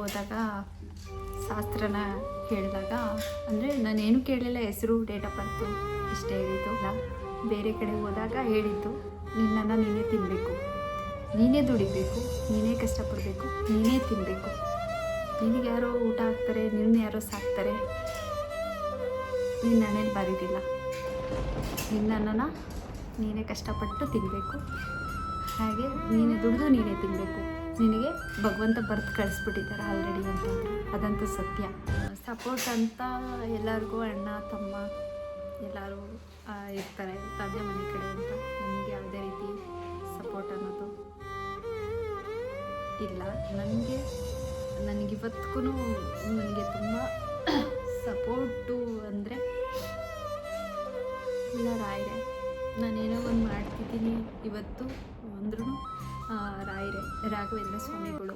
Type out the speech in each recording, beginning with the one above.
ಹೋದಾಗ ಶಾಸ್ತ್ರನ ಕೇಳಿದಾಗ, ಅಂದರೆ ನಾನೇನು ಕೇಳಲಿಲ್ಲ, ಹೆಸರು ಡೇಟ್ ಆಫ್ ಬರ್ತು ಇಷ್ಟೇ ಹೇಳಿದ್ದು. ಅಲ್ಲ ಬೇರೆ ಕಡೆ ಹೋದಾಗ ಹೇಳಿದ್ದು, ನಿನ್ನನ್ನು ನೀನೇ ತಿನ್ನಬೇಕು ನೀನೇ ದುಡಿಬೇಕು, ನೀನೇ ಕಷ್ಟಪಡಬೇಕು, ನೀನೇ ತಿನ್ನಬೇಕು ನಿನಗೆ ಯಾರೋ ಊಟ ಹಾಕ್ತಾರೆ, ನಿನ್ನ ಯಾರೋ ಸಾಕ್ತಾರೆ, ನಿನ್ನ ಮನೇಲಿ ಬರೀದಿಲ್ಲ ನಿನ್ನನ್ನು ನೀನೇ ಕಷ್ಟಪಟ್ಟು ತಿನ್ನಬೇಕು ಹಾಗೆ ನೀನೇ ದುಡಿದು ನೀನೇ ತಿನ್ನಬೇಕು ನಿನಗೆ ಭಗವಂತ ಬರ್ತು ಕಳಿಸ್ಬಿಟ್ಟಿದ್ದಾರೆ ಆಲ್ರೆಡಿ ಅಂತ ಅದಂತೂ ಸತ್ಯ. ಸಪೋರ್ಟ್ ಅಂತ ಎಲ್ಲರಿಗೂ ಅಣ್ಣ, ತಮ್ಮ ಎಲ್ಲರೂ ಇರ್ತಾರೆ. ತಂದೆ ಮನೆ ಕಡೆ ಅಂತ. ನನಗೆ ಯಾವುದೇ ರೀತಿ ಸಪೋರ್ಟ್ ಅನ್ನೋದು ಇಲ್ಲ. ನನಗೆ ನನಗಿವತ್ತಿಗೂ ನನಗೆ ತುಂಬ ಸಪೋರ್ಟು ಅಂದರೆ ಇಲ್ಲ ರಾಯರೇ ನಾನೇನೋ ಒಂದು ಮಾಡ್ತಿದ್ದೀನಿ ಇವತ್ತು ಅಂದ್ರೂ ರಾಯರೇ, ರಾಘವೇಂದ್ರ ಸ್ವಾಮಿಗಳು.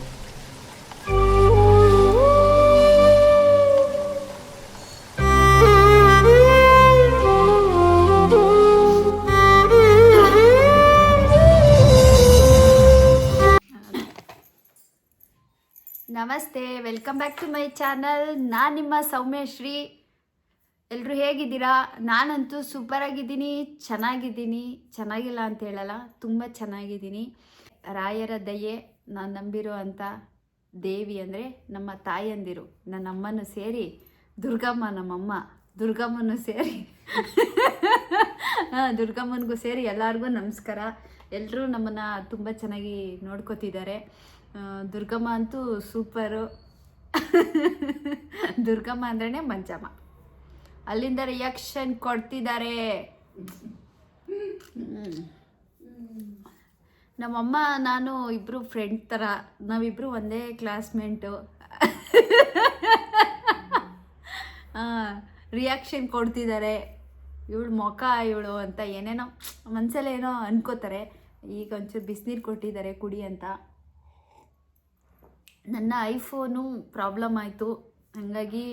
ನಮಸ್ತೆ, welcome back to my channel. ನಾನು ನಿಮ್ಮ ಸೌಮ್ಯಶ್ರೀ. ಎಲ್ಲರೂ ಹೇಗಿದ್ದೀರಾ? ನಾನಂತೂ ಸೂಪರಾಗಿದ್ದೀನಿ, ಚೆನ್ನಾಗಿದ್ದೀನಿ. ಚೆನ್ನಾಗಿಲ್ಲ ಅಂತ ಹೇಳಲ್ಲ, ತುಂಬ ಚೆನ್ನಾಗಿದ್ದೀನಿ. ರಾಯರ ದಯೆ, ನಾನು ನಂಬಿರೋ ಅಂಥ ದೇವಿ ಅಂದರೆ ನಮ್ಮ ತಾಯಂದಿರು ನನ್ನ ಅಮ್ಮನೂ ಸೇರಿ ದುರ್ಗಮ್ಮ ನಮ್ಮಮ್ಮ, ದುರ್ಗಮ್ಮನೂ ಸೇರಿ. ಹಾಂ, ದುರ್ಗಮ್ಮನಿಗೂ ಸೇರಿ ಎಲ್ಲರಿಗೂ ನಮಸ್ಕಾರ. ಎಲ್ಲರೂ ನಮ್ಮನ್ನು ತುಂಬ ಚೆನ್ನಾಗಿ ನೋಡ್ಕೋತಿದ್ದಾರೆ. ದುರ್ಗಮ್ಮ ಅಂತೂ ಸೂಪರು. ದುರ್ಗಮ್ಮ ಅಂದ್ರೇ ಮಂಜಮ್ಮ ಅಲ್ಲಿಂದ ರಿಯಾಕ್ಷನ್ ಕೊಡ್ತಿದ್ದಾರೆ. ನಮ್ಮಮ್ಮ, ನಾನು ಇಬ್ಬರು ಫ್ರೆಂಡ್ ಥರ ನಾವಿಬ್ಬರು ಒಂದೇ ಕ್ಲಾಸ್ಮೇಟು ರಿಯಾಕ್ಷನ್ ಕೊಡ್ತಿದ್ದಾರೆ ಇವಳು ಮೊಕ, ಇವಳು ಅಂತ ಏನೇನೋ ಮನಸ್ಸಲ್ಲಿ ಏನೋ ಅನ್ಕೋತಾರೆ. ಈಗ ಒಂಚೂರು ಬಿಸಿನೀರು ಕೊಟ್ಟಿದ್ದಾರೆ, ಕುಡಿ ಅಂತ. ನನ್ನ ಐಫೋನು ಪ್ರಾಬ್ಲಮ್ ಆಯಿತು. ಹಾಗಾಗಿ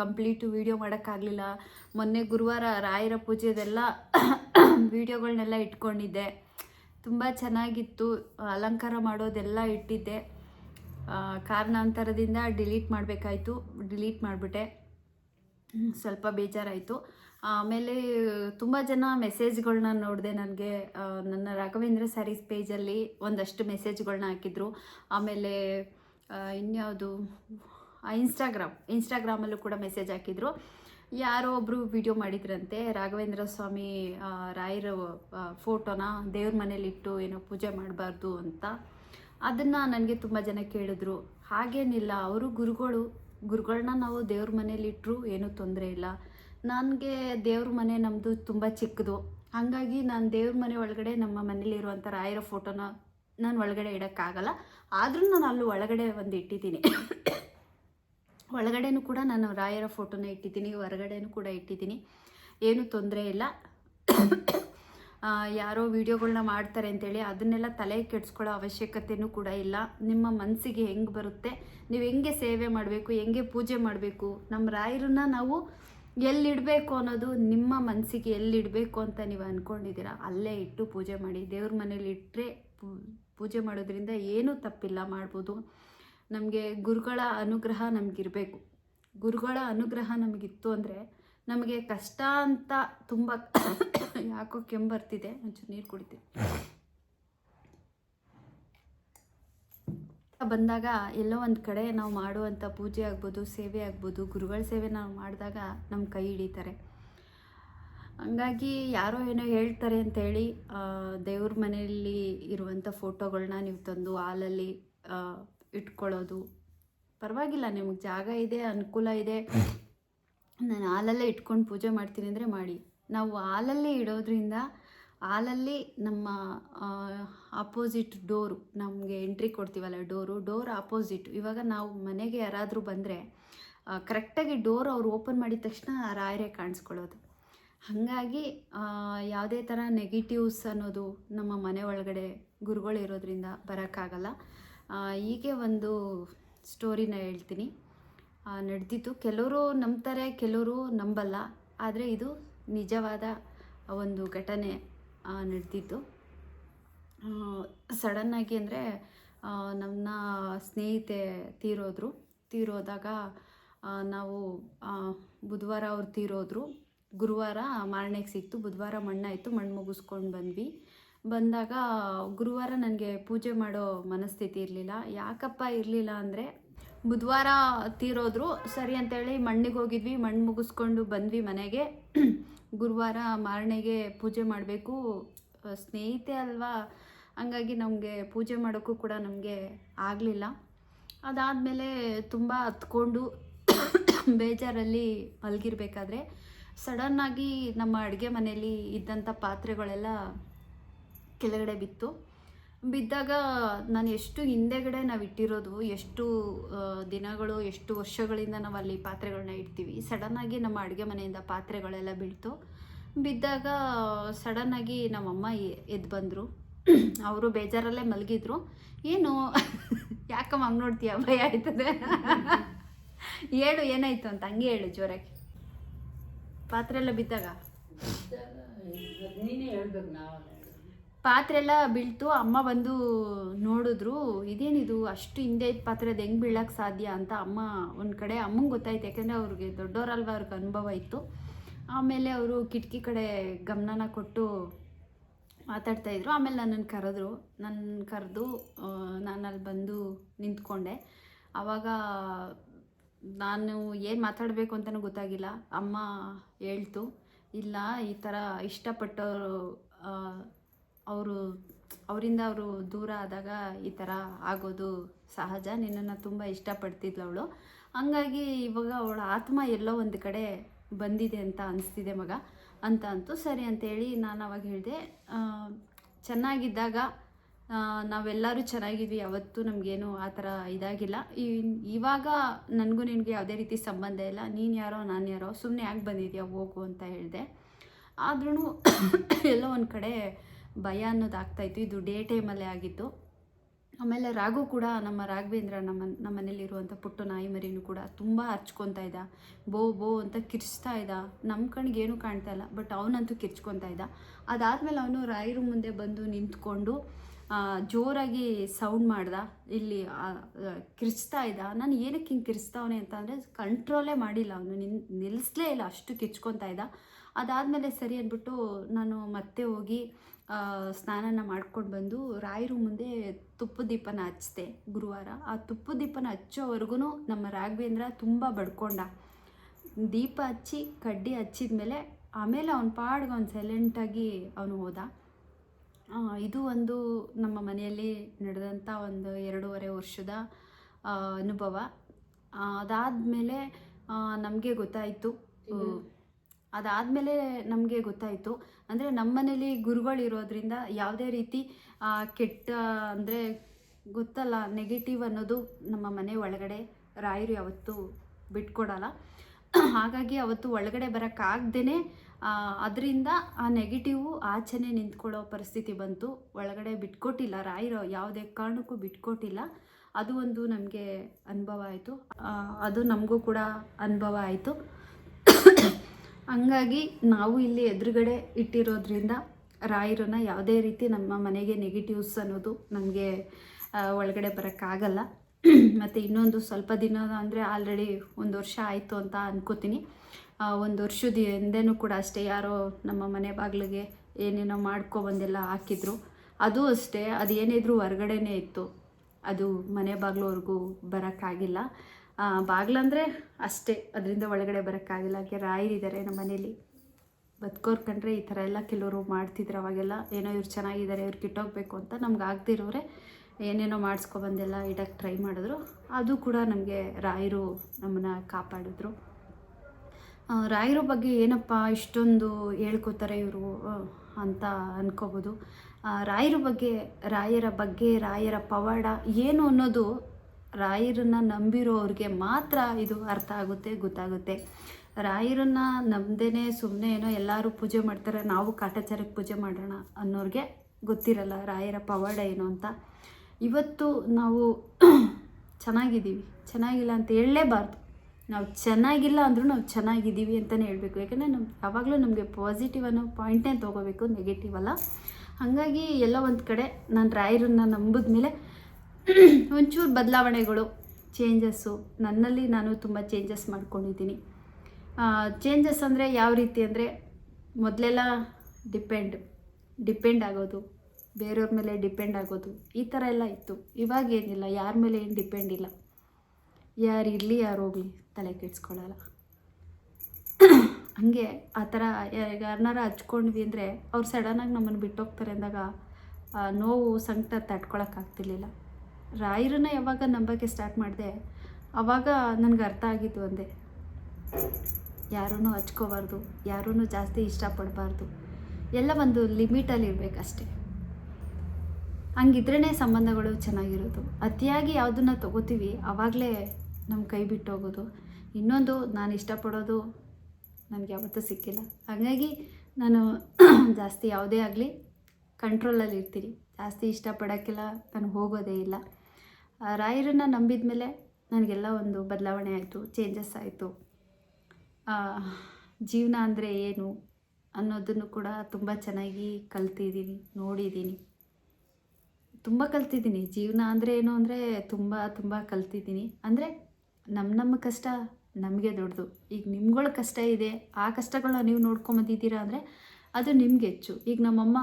ಕಂಪ್ಲೀಟು ವೀಡಿಯೋ ಮಾಡೋಕ್ಕಾಗಲಿಲ್ಲ. ಮೊನ್ನೆ ಗುರುವಾರ ರಾಯರ ಪೂಜೆದೆಲ್ಲ ವೀಡಿಯೋಗಳನ್ನೆಲ್ಲ ಇಟ್ಕೊಂಡಿದ್ದೆ. ತುಂಬ ಚೆನ್ನಾಗಿತ್ತು. ಅಲಂಕಾರ ಮಾಡೋದೆಲ್ಲ ಇಟ್ಟಿದ್ದೆ. ಕಾರಣಾಂತರದಿಂದ ಡಿಲೀಟ್ ಮಾಡಬೇಕಾಯಿತು. ಡಿಲೀಟ್ ಮಾಡಿಬಿಟ್ಟೆ. ಸ್ವಲ್ಪ ಬೇಜಾರಾಯಿತು. ಆಮೇಲೆ ತುಂಬ ಜನ ಮೆಸೇಜ್ಗಳನ್ನ ನೋಡಿದೆ ನನಗೆ. ನನ್ನ ರಾಘವೇಂದ್ರ ಸ್ಯಾರೀಸ್ ಪೇಜಲ್ಲಿ ಒಂದಷ್ಟು ಮೆಸೇಜ್ಗಳನ್ನ ಹಾಕಿದ್ರು. ಆಮೇಲೆ ಇನ್ಯಾವುದು? ಇನ್ಸ್ಟಾಗ್ರಾಮ್. ಇನ್ಸ್ಟಾಗ್ರಾಮಲ್ಲೂ ಕೂಡ ಮೆಸೇಜ್ ಹಾಕಿದ್ರು. ಯಾರೋ ಒಬ್ಬರು ವಿಡಿಯೋ ಮಾಡಿದ್ರಂತೆ. ರಾಘವೇಂದ್ರ ಸ್ವಾಮಿ ರಾಯರ ಫೋಟೋನ ದೇವ್ರ ಮನೇಲಿಟ್ಟು ಏನೋ ಪೂಜೆ ಮಾಡಬಾರ್ದು ಅಂತ. ಅದನ್ನು ನನಗೆ ತುಂಬ ಜನ ಕೇಳಿದ್ರು. ಹಾಗೇನಿಲ್ಲ, ಅವರು ಗುರುಗಳು ಗುರುಗಳನ್ನ ನಾವು ದೇವ್ರ ಮನೇಲಿಟ್ಟರು ಏನೂ ತೊಂದರೆ ಇಲ್ಲ. ನನಗೆ ದೇವ್ರ ಮನೆ ನಮ್ಮದು ತುಂಬ ಚಿಕ್ಕದು. ಹಾಗಾಗಿ ನಾನು ದೇವ್ರ ಮನೆ ಒಳಗಡೆ ನಮ್ಮ ಮನೇಲಿರುವಂಥ ರಾಯರ ಫೋಟೋನ ನಾನು ಒಳಗಡೆ ಇಡೋಕ್ಕಾಗಲ್ಲ. ಆದರೂ ನಾನು ಅಲ್ಲಿ ಒಳಗಡೆ ಒಂದು ಇಟ್ಟಿದ್ದೀನಿ. ಒಳಗಡೆನೂ ಕೂಡ ನಾನು ರಾಯರ ಫೋಟೋನ ಇಟ್ಟಿದ್ದೀನಿ, ಹೊರಗಡೆನೂ ಕೂಡ ಇಟ್ಟಿದ್ದೀನಿ. ಏನೂ ತೊಂದರೆ ಇಲ್ಲ. ಯಾರೋ ವಿಡಿಯೋಗಳನ್ನ ಮಾಡ್ತಾರೆ ಅಂತೇಳಿ ಅದನ್ನೆಲ್ಲ ತಲೆ ಕೆಡಿಸ್ಕೊಳ್ಳೋ ಅವಶ್ಯಕತೆಯೂ ಕೂಡ ಇಲ್ಲ. ನಿಮ್ಮ ಮನಸ್ಸಿಗೆ ಹೆಂಗೆ ಬರುತ್ತೆ? ನೀವು ಹೆಂಗೆ ಸೇವೆ ಮಾಡಬೇಕು? ಹೆಂಗೆ ಪೂಜೆ ಮಾಡಬೇಕು? ನಮ್ಮ ರಾಯರನ್ನ ನಾವು ಎಲ್ಲಿಡಬೇಕು ಅನ್ನೋದು ನಿಮ್ಮ ಮನಸ್ಸಿಗೆ ಎಲ್ಲಿಡಬೇಕು ಅಂತ ನೀವು ಅಂದ್ಕೊಂಡಿದ್ದೀರಾ ಅಲ್ಲೇ ಇಟ್ಟು ಪೂಜೆ ಮಾಡಿ. ದೇವ್ರ ಮನೇಲಿ ಇಟ್ಟರೆ ಪೂಜೆ ಮಾಡೋದ್ರಿಂದ ಏನೂ ತಪ್ಪಿಲ್ಲ, ಮಾಡ್ಬೋದು. ನಮಗೆ ಗುರುಗಳ ಅನುಗ್ರಹ ನಮಗಿರಬೇಕು. ಗುರುಗಳ ಅನುಗ್ರಹ ನಮಗಿತ್ತು ಅಂದರೆ ನಮಗೆ ಕಷ್ಟ ಅಂತ ತುಂಬ ಯಾಕೋ ಕೆಮ್ಮು ಬರ್ತಿದೆ ಒಂಚೂರು ನೀರು ಕುಡಿತೀನಿ. ಬಂದಾಗ ಎಲ್ಲೋ ಒಂದು ಕಡೆ ನಾವು ಮಾಡುವಂಥ ಪೂಜೆ ಆಗ್ಬೋದು, ಸೇವೆ ಆಗ್ಬೋದು, ಗುರುಗಳ ಸೇವೆ ನಾವು ಮಾಡಿದಾಗ ನಮ್ಮ ಕೈ ಹಿಡಿತಾರೆ. ಹಂಗಾಗಿ ಯಾರೋ ಏನೋ ಹೇಳ್ತಾರೆ ಅಂತೇಳಿ ದೇವ್ರ ಮನೆಯಲ್ಲಿ ಇರುವಂಥ ಫೋಟೋಗಳನ್ನ ನೀವು ತಂದು ಹಾಲಲ್ಲಿ ಇಟ್ಕೊಳ್ಳೋದು. ಪರವಾಗಿಲ್ಲ, ನಿಮಗೆ ಜಾಗ ಇದೆ, ಅನುಕೂಲ ಇದೆ. ನಾನು ಹಾಲಲ್ಲೇ ಇಟ್ಕೊಂಡು ಪೂಜೆ ಮಾಡ್ತೀನಿ ಅಂದರೆ ಮಾಡಿ. ನಾವು ಹಾಲಲ್ಲೇ ಇಡೋದ್ರಿಂದ ಹಾಲಲ್ಲಿ ನಮ್ಮ ಆಪೋಸಿಟ್ ಡೋರು ನಮಗೆ ಎಂಟ್ರಿ ಕೊಡ್ತೀವಲ್ಲ ಡೋರು ಡೋರ್ ಆಪೋಸಿಟ್ ಇವಾಗ ನಾವು ಮನೆಗೆ ಯಾರಾದರೂ ಬಂದರೆ ಕರೆಕ್ಟಾಗಿ ಡೋರ್ ಅವ್ರು ಓಪನ್ ಮಾಡಿದ ತಕ್ಷಣ ರಾಯರೇ ಕಾಣಿಸ್ಕೊಳ್ಳೋದು. ಹಾಗಾಗಿ ಯಾವುದೇ ಥರ ನೆಗೆಟಿವ್ಸ್ ಅನ್ನೋದು ನಮ್ಮ ಮನೆ ಒಳಗಡೆ ಗುರುಗಳು ಇರೋದ್ರಿಂದ ಬರೋಕ್ಕಾಗಲ್ಲ. ಹೀಗೆ ಒಂದು ಸ್ಟೋರಿನ ಹೇಳ್ತೀನಿ. ನಡೆದಿತ್ತು. ಕೆಲವರು ನಂಬ್ತಾರೆ, ಕೆಲವರು ನಂಬಲ್ಲ. ಆದರೆ ಇದು ನಿಜವಾದ ಒಂದು ಘಟನೆ ನಡೆದಿತ್ತು. ಸಡನ್ನಾಗಿ ಅಂದರೆ ನನ್ನ ಸ್ನೇಹಿತೆ ತೀರೋದ್ರು. ತೀರೋದಾಗ ನಾವು ಬುಧವಾರ ಅವ್ರು ತೀರೋದ್ರು. ಗುರುವಾರ ಮಾರನೆಗೆ ಸಿಕ್ತು. ಬುಧವಾರ ಮಣ್ಣಾಯಿತು. ಮಣ್ಣು ಮುಗಿಸ್ಕೊಂಡು ಬಂದ್ವಿ. ಬಂದಾಗ ಗುರುವಾರ ನನಗೆ ಪೂಜೆ ಮಾಡೋ ಮನಸ್ಥಿತಿ ಇರಲಿಲ್ಲ. ಯಾಕಪ್ಪ ಇರಲಿಲ್ಲ ಅಂದರೆ ಬುಧವಾರ ತೀರೋದ್ರು, ಸರಿ ಅಂತೇಳಿ ಮಣ್ಣಿಗೆ ಹೋಗಿದ್ವಿ, ಮಣ್ಣು ಮುಗಿಸ್ಕೊಂಡು ಬಂದ್ವಿ ಮನೆಗೆ. ಗುರುವಾರ ಮಾರನೆಗೆ ಪೂಜೆ ಮಾಡಬೇಕು. ಸ್ನೇಹಿತೆ ಅಲ್ವಾ? ಹಂಗಾಗಿ ನಮಗೆ ಪೂಜೆ ಮಾಡೋಕ್ಕೂ ಕೂಡ ನಮಗೆ ಆಗಲಿಲ್ಲ. ಅದಾದಮೇಲೆ ತುಂಬ ಹತ್ಕೊಂಡು ಬೇಜಾರಲ್ಲಿ ಮಲಗಿರ್ಬೇಕಾದ್ರೆ, ಸಡನ್ನಾಗಿ ನಮ್ಮ ಅಡುಗೆ ಮನೆಯಲ್ಲಿ ಇದ್ದಂಥ ಪಾತ್ರೆಗಳೆಲ್ಲ ಕೆಳಗಡೆ ಬಿತ್ತು. ಬಿದ್ದಾಗ ನಾನು ಎಷ್ಟು ಹಿಂದೆಗಡೆ ನಾವು ಇಟ್ಟಿರೋದು, ಎಷ್ಟು ದಿನಗಳು, ಎಷ್ಟು ವರ್ಷಗಳಿಂದ ನಾವು ಅಲ್ಲಿ ಪಾತ್ರೆಗಳನ್ನ ಇಡ್ತೀವಿ ಸಡನ್ನಾಗಿ ನಮ್ಮ ಅಡುಗೆ ಮನೆಯಿಂದ ಪಾತ್ರೆಗಳೆಲ್ಲ ಬೀಳ್ತು. ಬಿದ್ದಾಗ ಸಡನ್ನಾಗಿ ನಮ್ಮಮ್ಮ ಎದ್ದು ಬಂದರು. ಅವರು ಬೇಜಾರಲ್ಲೇ ಮಲಗಿದ್ರು. ಏನು? ಯಾಕಮ್ಮ ಹಂಗೆ ನೋಡ್ತೀಯ? ಭಯ ಆಯ್ತದೆ. ಹೇಳು, ಏನಾಯ್ತು ಅಂತ ಹಂಗೆ ಹೇಳು ಜೋರಾಗಿ. ಪಾತ್ರೆ ಎಲ್ಲ ಬಿದ್ದಾಗ? ನೀನೇ ಹೇಳ್ಬೇಕು ನಾವು. ಪಾತ್ರೆ ಎಲ್ಲ ಬೀಳ್ತು. ಅಮ್ಮ ಬಂದು ನೋಡಿದ್ರು, ಇದೇನಿದು? ಅಷ್ಟು ಹಿಂದೆ ಪಾತ್ರೆ ಅದು ಹೆಂಗೆ ಬೀಳಕ್ಕೆ ಸಾಧ್ಯ? ಅಂತ ಅಮ್ಮ ಒಂದು ಕಡೆ, ಅಮ್ಮಂಗೆ ಗೊತ್ತಾಯ್ತು. ಯಾಕೆಂದರೆ ಅವ್ರಿಗೆ ದೊಡ್ಡವರಲ್ವ ಅವ್ರಿಗೆ ಅನುಭವ ಇತ್ತು. ಆಮೇಲೆ ಅವರು ಕಿಟಕಿ ಕಡೆ ಗಮನನ ಕೊಟ್ಟು ಮಾತಾಡ್ತಾ ಇದ್ರು. ಆಮೇಲೆ ನನ್ನನ್ನು ಕರೆದ್ರು. ನನ್ನ ಕರೆದು ನಾನು ಅಲ್ಲಿ ಬಂದು ನಿಂತ್ಕೊಂಡೆ. ಆವಾಗ ನಾನು ಏನು ಮಾತಾಡಬೇಕು ಅಂತಲೂ ಗೊತ್ತಾಗಿಲ್ಲ. ಅಮ್ಮ ಹೇಳ್ತು, ಇಲ್ಲ, ಈ ಥರ ಇಷ್ಟಪಟ್ಟವರು ಅವರು, ಅವರಿಂದ ಅವರು ದೂರ ಆದಾಗ ಈ ಥರ ಆಗೋದು ಸಹಜ. ನಿನ್ನನ್ನು ತುಂಬ ಇಷ್ಟಪಡ್ತಿದ್ಲು ಅವಳು. ಹಂಗಾಗಿ ಇವಾಗ ಅವಳ ಆತ್ಮ ಎಲ್ಲೋ ಒಂದು ಕಡೆ ಬಂದಿದೆ ಅಂತ ಅನಿಸ್ತಿದೆ ಮಗ. ಅಂತ ಅಂತು ಸರಿ ಅಂತೇಳಿ ನಾನು ಅವಾಗ ಹೇಳಿದೆ ಚೆನ್ನಾಗಿದ್ದಾಗ ನಾವೆಲ್ಲರೂ ಚೆನ್ನಾಗಿದ್ವಿ, ಯಾವತ್ತೂ ನಮಗೇನು ಆ ಥರ ಇದಾಗಿಲ್ಲ. ಇವಾಗ ನನಗೂ ನಿನಗೆ ಯಾವುದೇ ರೀತಿ ಸಂಬಂಧ ಇಲ್ಲ. ನೀನು ಯಾರೋ, ನಾನು ಯಾರೋ ಸುಮ್ಮನೆ ಯಾಕೆ ಬಂದಿದ್ಯಾ ಹೋಗು ಅಂತ ಹೇಳಿದೆ. ಆದ್ರೂ ಎಲ್ಲೋ ಒಂದು ಕಡೆ ಭಯ ಅನ್ನೋದು ಆಗ್ತಾಯಿತ್ತು ಇದು ಡೇ ಟೈಮಲ್ಲೇ ಆಗಿತ್ತು. ಆಮೇಲೆ ರಾಘು ಕೂಡ ನಮ್ಮ ರಾಘವೇಂದ್ರ ನಮ್ಮ ನಮ್ಮ ಮನೇಲಿರುವಂಥ ಪುಟ್ಟು ನಾಯಿ ಮರಿನೂ ಕೂಡ ತುಂಬ ಹರ್ಚ್ಕೊತಾ ಇದ್ದ. ಬೋ ಬೋ ಅಂತ ಕಿರ್ಚ್ತಾ ಇದ್ದ. ನಮ್ಮ ಕಣ್ಗೆ ಏನೂ ಕಾಣ್ತಾ ಇಲ್ಲ, ಬಟ್ ಅವನಂತೂ ಕಿರ್ಚ್ಕೊತಾ ಇದ್ದ. ಅದಾದಮೇಲೆ ಅವನು ರಾಯರ ಮುಂದೆ ಬಂದು ನಿಂತ್ಕೊಂಡು ಜೋರಾಗಿ ಸೌಂಡ್ ಮಾಡ್ದ. ಇಲ್ಲಿ ಕಿರ್ಚ್ತಾ ಇದ್ದ. ನಾನು ಏನಕ್ಕೆ ಹಿಂಗೆ ಕಿರ್ಚ್ತಾವನೆ ಅಂತ ಅಂದರೆ ಕಂಟ್ರೋಲೇ ಮಾಡಿಲ್ಲ ಅವನು. ನಿನ್ ನಿಲ್ಲಿಸಲೇ ಇಲ್ಲ. ಅಷ್ಟು ಕಿರ್ಚ್ಕೊತಾ ಇದ್ದ. ಅದಾದಮೇಲೆ ಸರಿ ಅಂದ್ಬಿಟ್ಟು ನಾನು ಮತ್ತೆ ಹೋಗಿ ಸ್ನಾನನ ಮಾಡ್ಕೊಂಡು ಬಂದು ರಾಯರು ಮುಂದೆ ತುಪ್ಪ ದೀಪನ ಹಚ್ಚಿದೆ ಗುರುವಾರ. ಆ ತುಪ್ಪ ದೀಪನ ಹಚ್ಚೋವರೆಗೂ ನಮ್ಮ ರಾಘವೇಂದ್ರ ತುಂಬ ಬಡ್ಕೊಂಡ. ದೀಪ ಹಚ್ಚಿ, ಕಡ್ಡಿ ಹಚ್ಚಿದ ಮೇಲೆ ಆಮೇಲೆ ಅವನ ಪಾಡ್ಗೆ ಅವ್ನು ಸೈಲೆಂಟಾಗಿ ಅವನು ಹೋದ. ಇದು ಒಂದು ನಮ್ಮ ಮನೆಯಲ್ಲಿ ನಡೆದಂಥ ಒಂದು ಎರಡೂವರೆ ವರ್ಷದ ಅನುಭವ. ಅದಾದಮೇಲೆ ನಮಗೆ ಗೊತ್ತಾಯಿತು. ಅದಾದಮೇಲೆ ನಮಗೆ ಗೊತ್ತಾಯಿತು. ಅಂದರೆ ನಮ್ಮ ಗುರುಗಳು ಇರೋದ್ರಿಂದ ಯಾವುದೇ ರೀತಿ ಕೆಟ್ಟ, ಅಂದರೆ ಗೊತ್ತಲ್ಲ ನೆಗೆಟಿವ್ ಅನ್ನೋದು ನಮ್ಮ ಮನೆ ಒಳಗಡೆ ರಾಯರು ಯಾವತ್ತೂ ಬಿಟ್ಕೊಡಲ್ಲ. ಹಾಗಾಗಿ ಅವತ್ತು ಒಳಗಡೆ ಬರೋಕ್ಕಾಗ್ದೇ ಅದರಿಂದ ಆ ನೆಗೆಟಿವು ಆಚೆನೆ ನಿಂತ್ಕೊಳ್ಳೋ ಪರಿಸ್ಥಿತಿ ಬಂತು. ಒಳಗಡೆ ಬಿಟ್ಕೊಟ್ಟಿಲ್ಲ, ರಾಯರು ಯಾವುದೇ ಕಾರಣಕ್ಕೂ ಬಿಟ್ಕೊಟ್ಟಿಲ್ಲ. ಅದು ಒಂದು ನಮಗೆ ಅನುಭವ ಆಯಿತು. ಅದು ನಮಗೂ ಕೂಡ ಅನುಭವ ಆಯಿತು. ಹಂಗಾಗಿ ನಾವು ಇಲ್ಲಿ ಎದುರುಗಡೆ ಇಟ್ಟಿರೋದ್ರಿಂದ ರಾಯರನ್ನ ಯಾವುದೇ ರೀತಿ ನಮ್ಮ ಮನೆಗೆ ನೆಗೆಟಿವ್ಸ್ ಅನ್ನೋದು ನಮಗೆ ಒಳಗಡೆ ಬರೋಕ್ಕಾಗಲ್ಲ. ಮತ್ತು ಇನ್ನೊಂದು ಸ್ವಲ್ಪ ದಿನ ಅಂದರೆ ಆಲ್ರೆಡಿ ಒಂದು ವರ್ಷ ಆಯಿತು ಅಂತ ಅಂದ್ಕೋತೀನಿ ಒಂದು ವರ್ಷದ ಹಿಂದೆನೂ ಕೂಡ ಅಷ್ಟೇ ಯಾರೋ ನಮ್ಮ ಮನೆ ಬಾಗಿಲಿಗೆ ಏನೇನೋ ಮಾಡ್ಕೊಬಂದೆಲ್ಲ ಹಾಕಿದ್ರು. ಅದು ಅಷ್ಟೇ ಅದು ಏನಿದ್ರು ಹೊರ್ಗಡೆನೇ ಇತ್ತು. ಅದು ಮನೆ ಬಾಗಿಲವರೆಗೂ ಬರೋಕ್ಕಾಗಿಲ್ಲ. ಬಾಗಿಲಂದರೆ ಅಷ್ಟೇ. ಅದರಿಂದ ಒಳಗಡೆ ಬರೋಕ್ಕಾಗಿಲ್ಲ. ಯಾಕೆ ರಾಯರಿದ್ದಾರೆ ನಮ್ಮ ಮನೇಲಿ. ಬದುಕೋರ್ ಕಂಡ್ರೆ ಈ ಥರ ಎಲ್ಲ ಕೆಲವರು ಮಾಡ್ತಿದ್ರು ಅವಾಗೆಲ್ಲ. ಏನೋ ಇವ್ರು ಚೆನ್ನಾಗಿದ್ದಾರೆ, ಇವ್ರು ಕಿಟ್ಟೋಗ್ಬೇಕು ಅಂತ ನಮ್ಗೆ ಆಗದಿರೋರೆ ಏನೇನೋ ಮಾಡಿಸ್ಕೊಬಂದೆಲ್ಲ ಇಡಕ್ಕೆ ಟ್ರೈ ಮಾಡಿದ್ರು. ಅದು ಕೂಡ ನಮಗೆ ರಾಯರು ನಮ್ಮನ್ನು ಕಾಪಾಡಿದ್ರು. ರಾಯರ ಬಗ್ಗೆ ಏನಪ್ಪ, ಇಷ್ಟೊಂದು ಹೇಳ್ಕೊತಾರೆ ಇವರು ಅಂತ ಅನ್ಕೋಬೋದು. ರಾಯರ ಬಗ್ಗೆ ರಾಯರ ಬಗ್ಗೆ, ರಾಯರ ಪವಾಡ ಏನು ಅನ್ನೋದು ರಾಯರನ್ನ ನಂಬಿರೋರಿಗೆ ಮಾತ್ರ ಇದು ಅರ್ಥ ಆಗುತ್ತೆ, ಗೊತ್ತಾಗುತ್ತೆ. ರಾಯರನ್ನ ನಂಬದೇನೆ ಸುಮ್ಮನೆ ಏನೋ ಎಲ್ಲರೂ ಪೂಜೆ ಮಾಡ್ತಾರೆ, ನಾವು ಕಾಟಾಚಾರಕ್ಕೆ ಪೂಜೆ ಮಾಡೋಣ ಅನ್ನೋರಿಗೆ ಗೊತ್ತಿರಲ್ಲ ರಾಯರ ಪವಾಡ ಏನು ಅಂತ. ಇವತ್ತು ನಾವು ಚೆನ್ನಾಗಿದ್ದೀವಿ. ಚೆನ್ನಾಗಿಲ್ಲ ಅಂತ ಹೇಳಲೇಬಾರ್ದು. ನಾವು ಚೆನ್ನಾಗಿಲ್ಲ ಅಂದರೂ ನಾವು ಚೆನ್ನಾಗಿದ್ದೀವಿ ಅಂತಲೇ ಹೇಳಬೇಕು. ಯಾಕಂದರೆ ನಮ್ಮ ಯಾವಾಗಲೂ ನಮಗೆ ಪಾಸಿಟಿವ್ ಅನ್ನೋ ಪಾಯಿಂಟೇ ತೊಗೋಬೇಕು ನೆಗೆಟಿವ್ ಅಲ್ಲ. ಹಾಗಾಗಿ ಎಲ್ಲ ಒಂದು ಕಡೆ ನಾನು ರಾಯರನ್ನ ನಂಬಿದ ಮೇಲೆ ಒಂಚೂರು ಬದಲಾವಣೆಗಳು ಚೇಂಜಸ್ಸು ನನ್ನಲ್ಲಿ ನಾನು ತುಂಬ ಚೇಂಜಸ್ ಮಾಡ್ಕೊಂಡಿದ್ದೀನಿ. ಚೇಂಜಸ್ ಅಂದರೆ ಯಾವ ರೀತಿ ಅಂದರೆ ಮೊದಲೆಲ್ಲ ಡಿಪೆಂಡ್ ಡಿಪೆಂಡ್ ಆಗೋದು, ಬೇರೆಯವ್ರ ಮೇಲೆ ಡಿಪೆಂಡ್ ಆಗೋದು, ಈ ಥರ ಎಲ್ಲ ಇತ್ತು. ಇವಾಗ ಏನಿಲ್ಲ, ಯಾರ ಮೇಲೆ ಏನು ಡಿಪೆಂಡ್ ಇಲ್ಲ. ಯಾರು ಇರಲಿ, ಯಾರು ಹೋಗಲಿ, ತಲೆ ಕೆಡ್ಸ್ಕೊಳ್ಳಲ್ಲ ಹಾಗೆ ಆ ಥರ ಯಾರನ್ನಾರ ಹಚ್ಕೊಂಡ್ವಿ ಅಂದರೆ ಅವ್ರು ಸಡನ್ನಾಗಿ ನಮ್ಮನ್ನು ಬಿಟ್ಟೋಗ್ತಾರೆ ಅಂದಾಗ ನೋವು, ಸಂಕಟ ತಡ್ಕೊಳಕ್ಕಾಗ್ತಿರ್ಲಿಲ್ಲ. ರಾಯರನ್ನ ಯಾವಾಗ ನಂಬೋಕ್ಕೆ ಸ್ಟಾರ್ಟ್ ಮಾಡಿದೆ, ಅವಾಗ ನನಗೆ ಅರ್ಥ ಆಗಿದ್ದು ಅಂದೆ. ಯಾರೂ ಹಚ್ಕೋಬಾರ್ದು ಯಾರೂ ಜಾಸ್ತಿ ಇಷ್ಟಪಡಬಾರ್ದು. ಎಲ್ಲ ಒಂದು ಲಿಮಿಟಲ್ಲಿ ಇರಬೇಕಷ್ಟೆ. ಹಂಗಿದ್ರೇ ಸಂಬಂಧಗಳು ಚೆನ್ನಾಗಿರೋದು. ಅತಿಯಾಗಿ ಯಾವುದನ್ನ ತಗೋತೀವಿ ಆವಾಗಲೇ ನಮ್ಮ ಕೈ ಬಿಟ್ಟು ಹೋಗೋದು ಇನ್ನೊಂದು, ನಾನು ಇಷ್ಟಪಡೋದು ನನಗೆ ಯಾವತ್ತೂ ಸಿಕ್ಕಿಲ್ಲ. ಹಾಗಾಗಿ ನಾನು ಜಾಸ್ತಿ ಯಾವುದೇ ಆಗಲಿ ಕಂಟ್ರೋಲಲ್ಲಿ ಇರ್ತೀನಿ. ಜಾಸ್ತಿ ಇಷ್ಟಪಡೋಕ್ಕೆಲ್ಲ ನಾನು ಹೋಗೋದೇ ಇಲ್ಲ. ರಾಯರನ್ನು ನಂಬಿದ ಮೇಲೆ ನನಗೆಲ್ಲ ಒಂದು ಬದಲಾವಣೆ ಆಯಿತು ಚೇಂಜಸ್ ಆಯಿತು. ಜೀವನ ಅಂದರೆ ಏನು ಅನ್ನೋದನ್ನು ಕೂಡ ತುಂಬ ಚೆನ್ನಾಗಿ ಕಲ್ತಿದ್ದೀನಿ, ನೋಡಿದ್ದೀನಿ. ತುಂಬ ಕಲ್ತಿದ್ದೀನಿ. ಜೀವನ ಅಂದರೆ ಏನು ಅಂದರೆ ತುಂಬ ತುಂಬ ಕಲ್ತಿದ್ದೀನಿ. ಅಂದರೆ ನಮ್ಮ ನಮ್ಮ ಕಷ್ಟ ನಮಗೆ ದೊಡ್ಡದು. ಈಗ ನಿಮ್ಗಳ ಕಷ್ಟ ಇದೆ, ಆ ಕಷ್ಟಗಳನ್ನ ನೀವು ನೋಡ್ಕೊಂಬಂದಿದ್ದೀರಾ ಅಂದರೆ ಅದು ನಿಮ್ಗೆ ಹೆಚ್ಚು. ಈಗ ನಮ್ಮಮ್ಮ,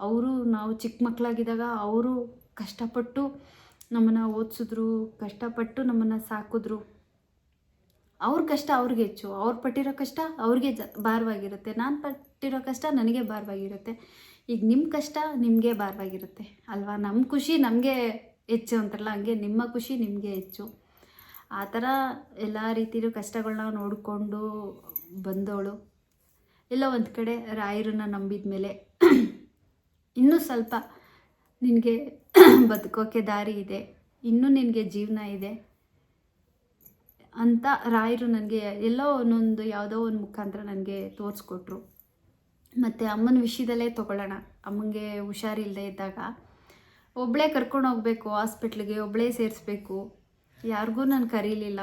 ಅವರು ನಾವು ಚಿಕ್ಕ ಮಕ್ಕಳಾಗಿದ್ದಾಗ ಅವರು ಕಷ್ಟಪಟ್ಟು ನಮ್ಮನ್ನು ಓದಿಸಿದ್ರು, ಕಷ್ಟಪಟ್ಟು ನಮ್ಮನ್ನು ಸಾಕಿದ್ರು. ಅವ್ರ ಕಷ್ಟ ಅವ್ರಿಗೆ ಹೆಚ್ಚು. ಅವ್ರು ಪಟ್ಟಿರೋ ಕಷ್ಟ ಅವ್ರಿಗೆ ಜ, ಭಾರವಾಗಿರುತ್ತೆ. ನಾನು ಪಟ್ಟಿರೋ ಕಷ್ಟ ನನಗೆ ಭಾರವಾಗಿರುತ್ತೆ. ಈಗ ನಿಮ್ಮ ಕಷ್ಟ ನಿಮಗೆ ಭಾರವಾಗಿರುತ್ತೆ. ಅಲ್ವಾ? ನಮ್ಮ ಖುಷಿ ನಮಗೆ ಹೆಚ್ಚು ಅಂತಾರಲ್ಲ, ಹಂಗೆ ನಿಮ್ಮ ಖುಷಿ ನಿಮಗೆ ಹೆಚ್ಚು. ಆ ಥರ ಎಲ್ಲ ರೀತಿಯೂ ಕಷ್ಟಗಳನ್ನ ನೋಡಿಕೊಂಡು ಬಂದವಳು ಎಲ್ಲೋ ಒಂದು ಕಡೆ ರಾಯರನ್ನ ನಂಬಿದ ಮೇಲೆ ಇನ್ನೂ ಸ್ವಲ್ಪ ನಿನಗೆ ಬದುಕೋಕ್ಕೆ ದಾರಿ ಇದೆ. ಇನ್ನೂ ನಿನಗೆ ಜೀವನ ಇದೆ ಅಂತ ರಾಯರು ನನಗೆ ಎಲ್ಲೋ ಒಂದೊಂದು ಯಾವುದೋ ಒಂದು ಮುಖಾಂತರ ನನಗೆ ತೋರಿಸ್ಕೊಟ್ರು. ಮತ್ತು ಅಮ್ಮನ ವಿಷಯದಲ್ಲೇ ತೊಗೊಳ್ಳೋಣ. ಅಮ್ಮಂಗೆ ಹುಷಾರಿಲ್ಲದೆ ಇದ್ದಾಗ ಒಬ್ಬಳೇ ಕರ್ಕೊಂಡು ಹೋಗಬೇಕು, ಹಾಸ್ಪಿಟ್ಲಿಗೆ ಒಬ್ಬಳೇ ಸೇರಿಸ್ಬೇಕು. ಯಾರಿಗೂ ನಾನು ಕರೀಲಿಲ್ಲ.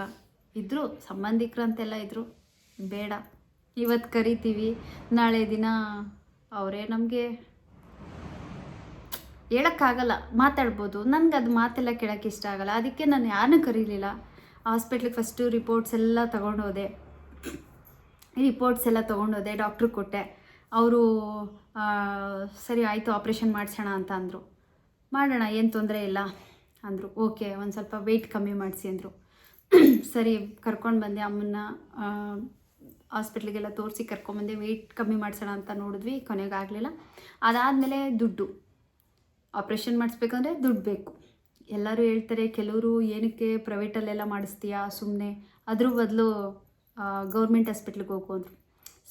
ಇದ್ದರು ಸಂಬಂಧಿಕರಂತೆಲ್ಲ ಇದ್ದರು ಬೇಡ. ಇವತ್ತು ಕರಿತೀವಿ. ನಾಳೆ ದಿನ ಅವರೇ ನಮಗೆ ಹೇಳೋಕ್ಕಾಗಲ್ಲ, ಮಾತಾಡ್ಬೋದು. ನನಗೆ ಅದು ಮಾತೆಲ್ಲ ಕೇಳೋಕ್ಕೆ ಇಷ್ಟ ಆಗಲ್ಲ. ಅದಕ್ಕೆ ನಾನು ಯಾರನ್ನೂ ಕರೀಲಿಲ್ಲ. ಹಾಸ್ಪಿಟ್ಲಿಗೆ ಫಸ್ಟು ರಿಪೋರ್ಟ್ಸ್ ಎಲ್ಲ ತೊಗೊಂಡೋದೆ. ರಿಪೋರ್ಟ್ಸ್ ಎಲ್ಲ ತೊಗೊಂಡೋದೆ ಡಾಕ್ಟ್ರಿಗೆ ಕೊಟ್ಟೆ. ಅವರು ಸರಿ ಆಯಿತು ಆಪ್ರೇಷನ್ ಮಾಡಿಸೋಣ ಅಂತ ಅಂದರು. ಮಾಡೋಣ, ಏನು ತೊಂದರೆ ಇಲ್ಲ ಅಂದರು. ಓಕೆ, ಒಂದು ಸ್ವಲ್ಪ ವೆಯ್ಟ್ ಕಮ್ಮಿ ಮಾಡಿಸಿ ಅಂದರು. ಸರಿ, ಕರ್ಕೊಂಡು ಬಂದೆ, ಅಮ್ಮನ್ನ ಹಾಸ್ಪಿಟ್ಲಿಗೆಲ್ಲ ತೋರಿಸಿ ಕರ್ಕೊಂಬಂದೆ ವೆಯ್ಟ್ ಕಮ್ಮಿ ಮಾಡಿಸೋಣ ಅಂತ ನೋಡಿದ್ವಿ. ಕೊನೆಗೆ ಆಗಲಿಲ್ಲ ಅದಾದಮೇಲೆ ದುಡ್ಡು. ಆಪ್ರೇಷನ್ ಮಾಡಿಸ್ಬೇಕಂದ್ರೆ ದುಡ್ಡು ಬೇಕು. ಎಲ್ಲರೂ ಹೇಳ್ತಾರೆ, ಕೆಲವರು ಏನಕ್ಕೆ ಪ್ರೈವೇಟಲ್ಲೆಲ್ಲ ಮಾಡಿಸ್ತೀಯಾ ಸುಮ್ಮನೆ ಅದ್ರ ಬದಲು ಗೌರ್ಮೆಂಟ್ ಹಾಸ್ಪಿಟ್ಲಿಗೆ ಹೋಗು ಅಂದರು.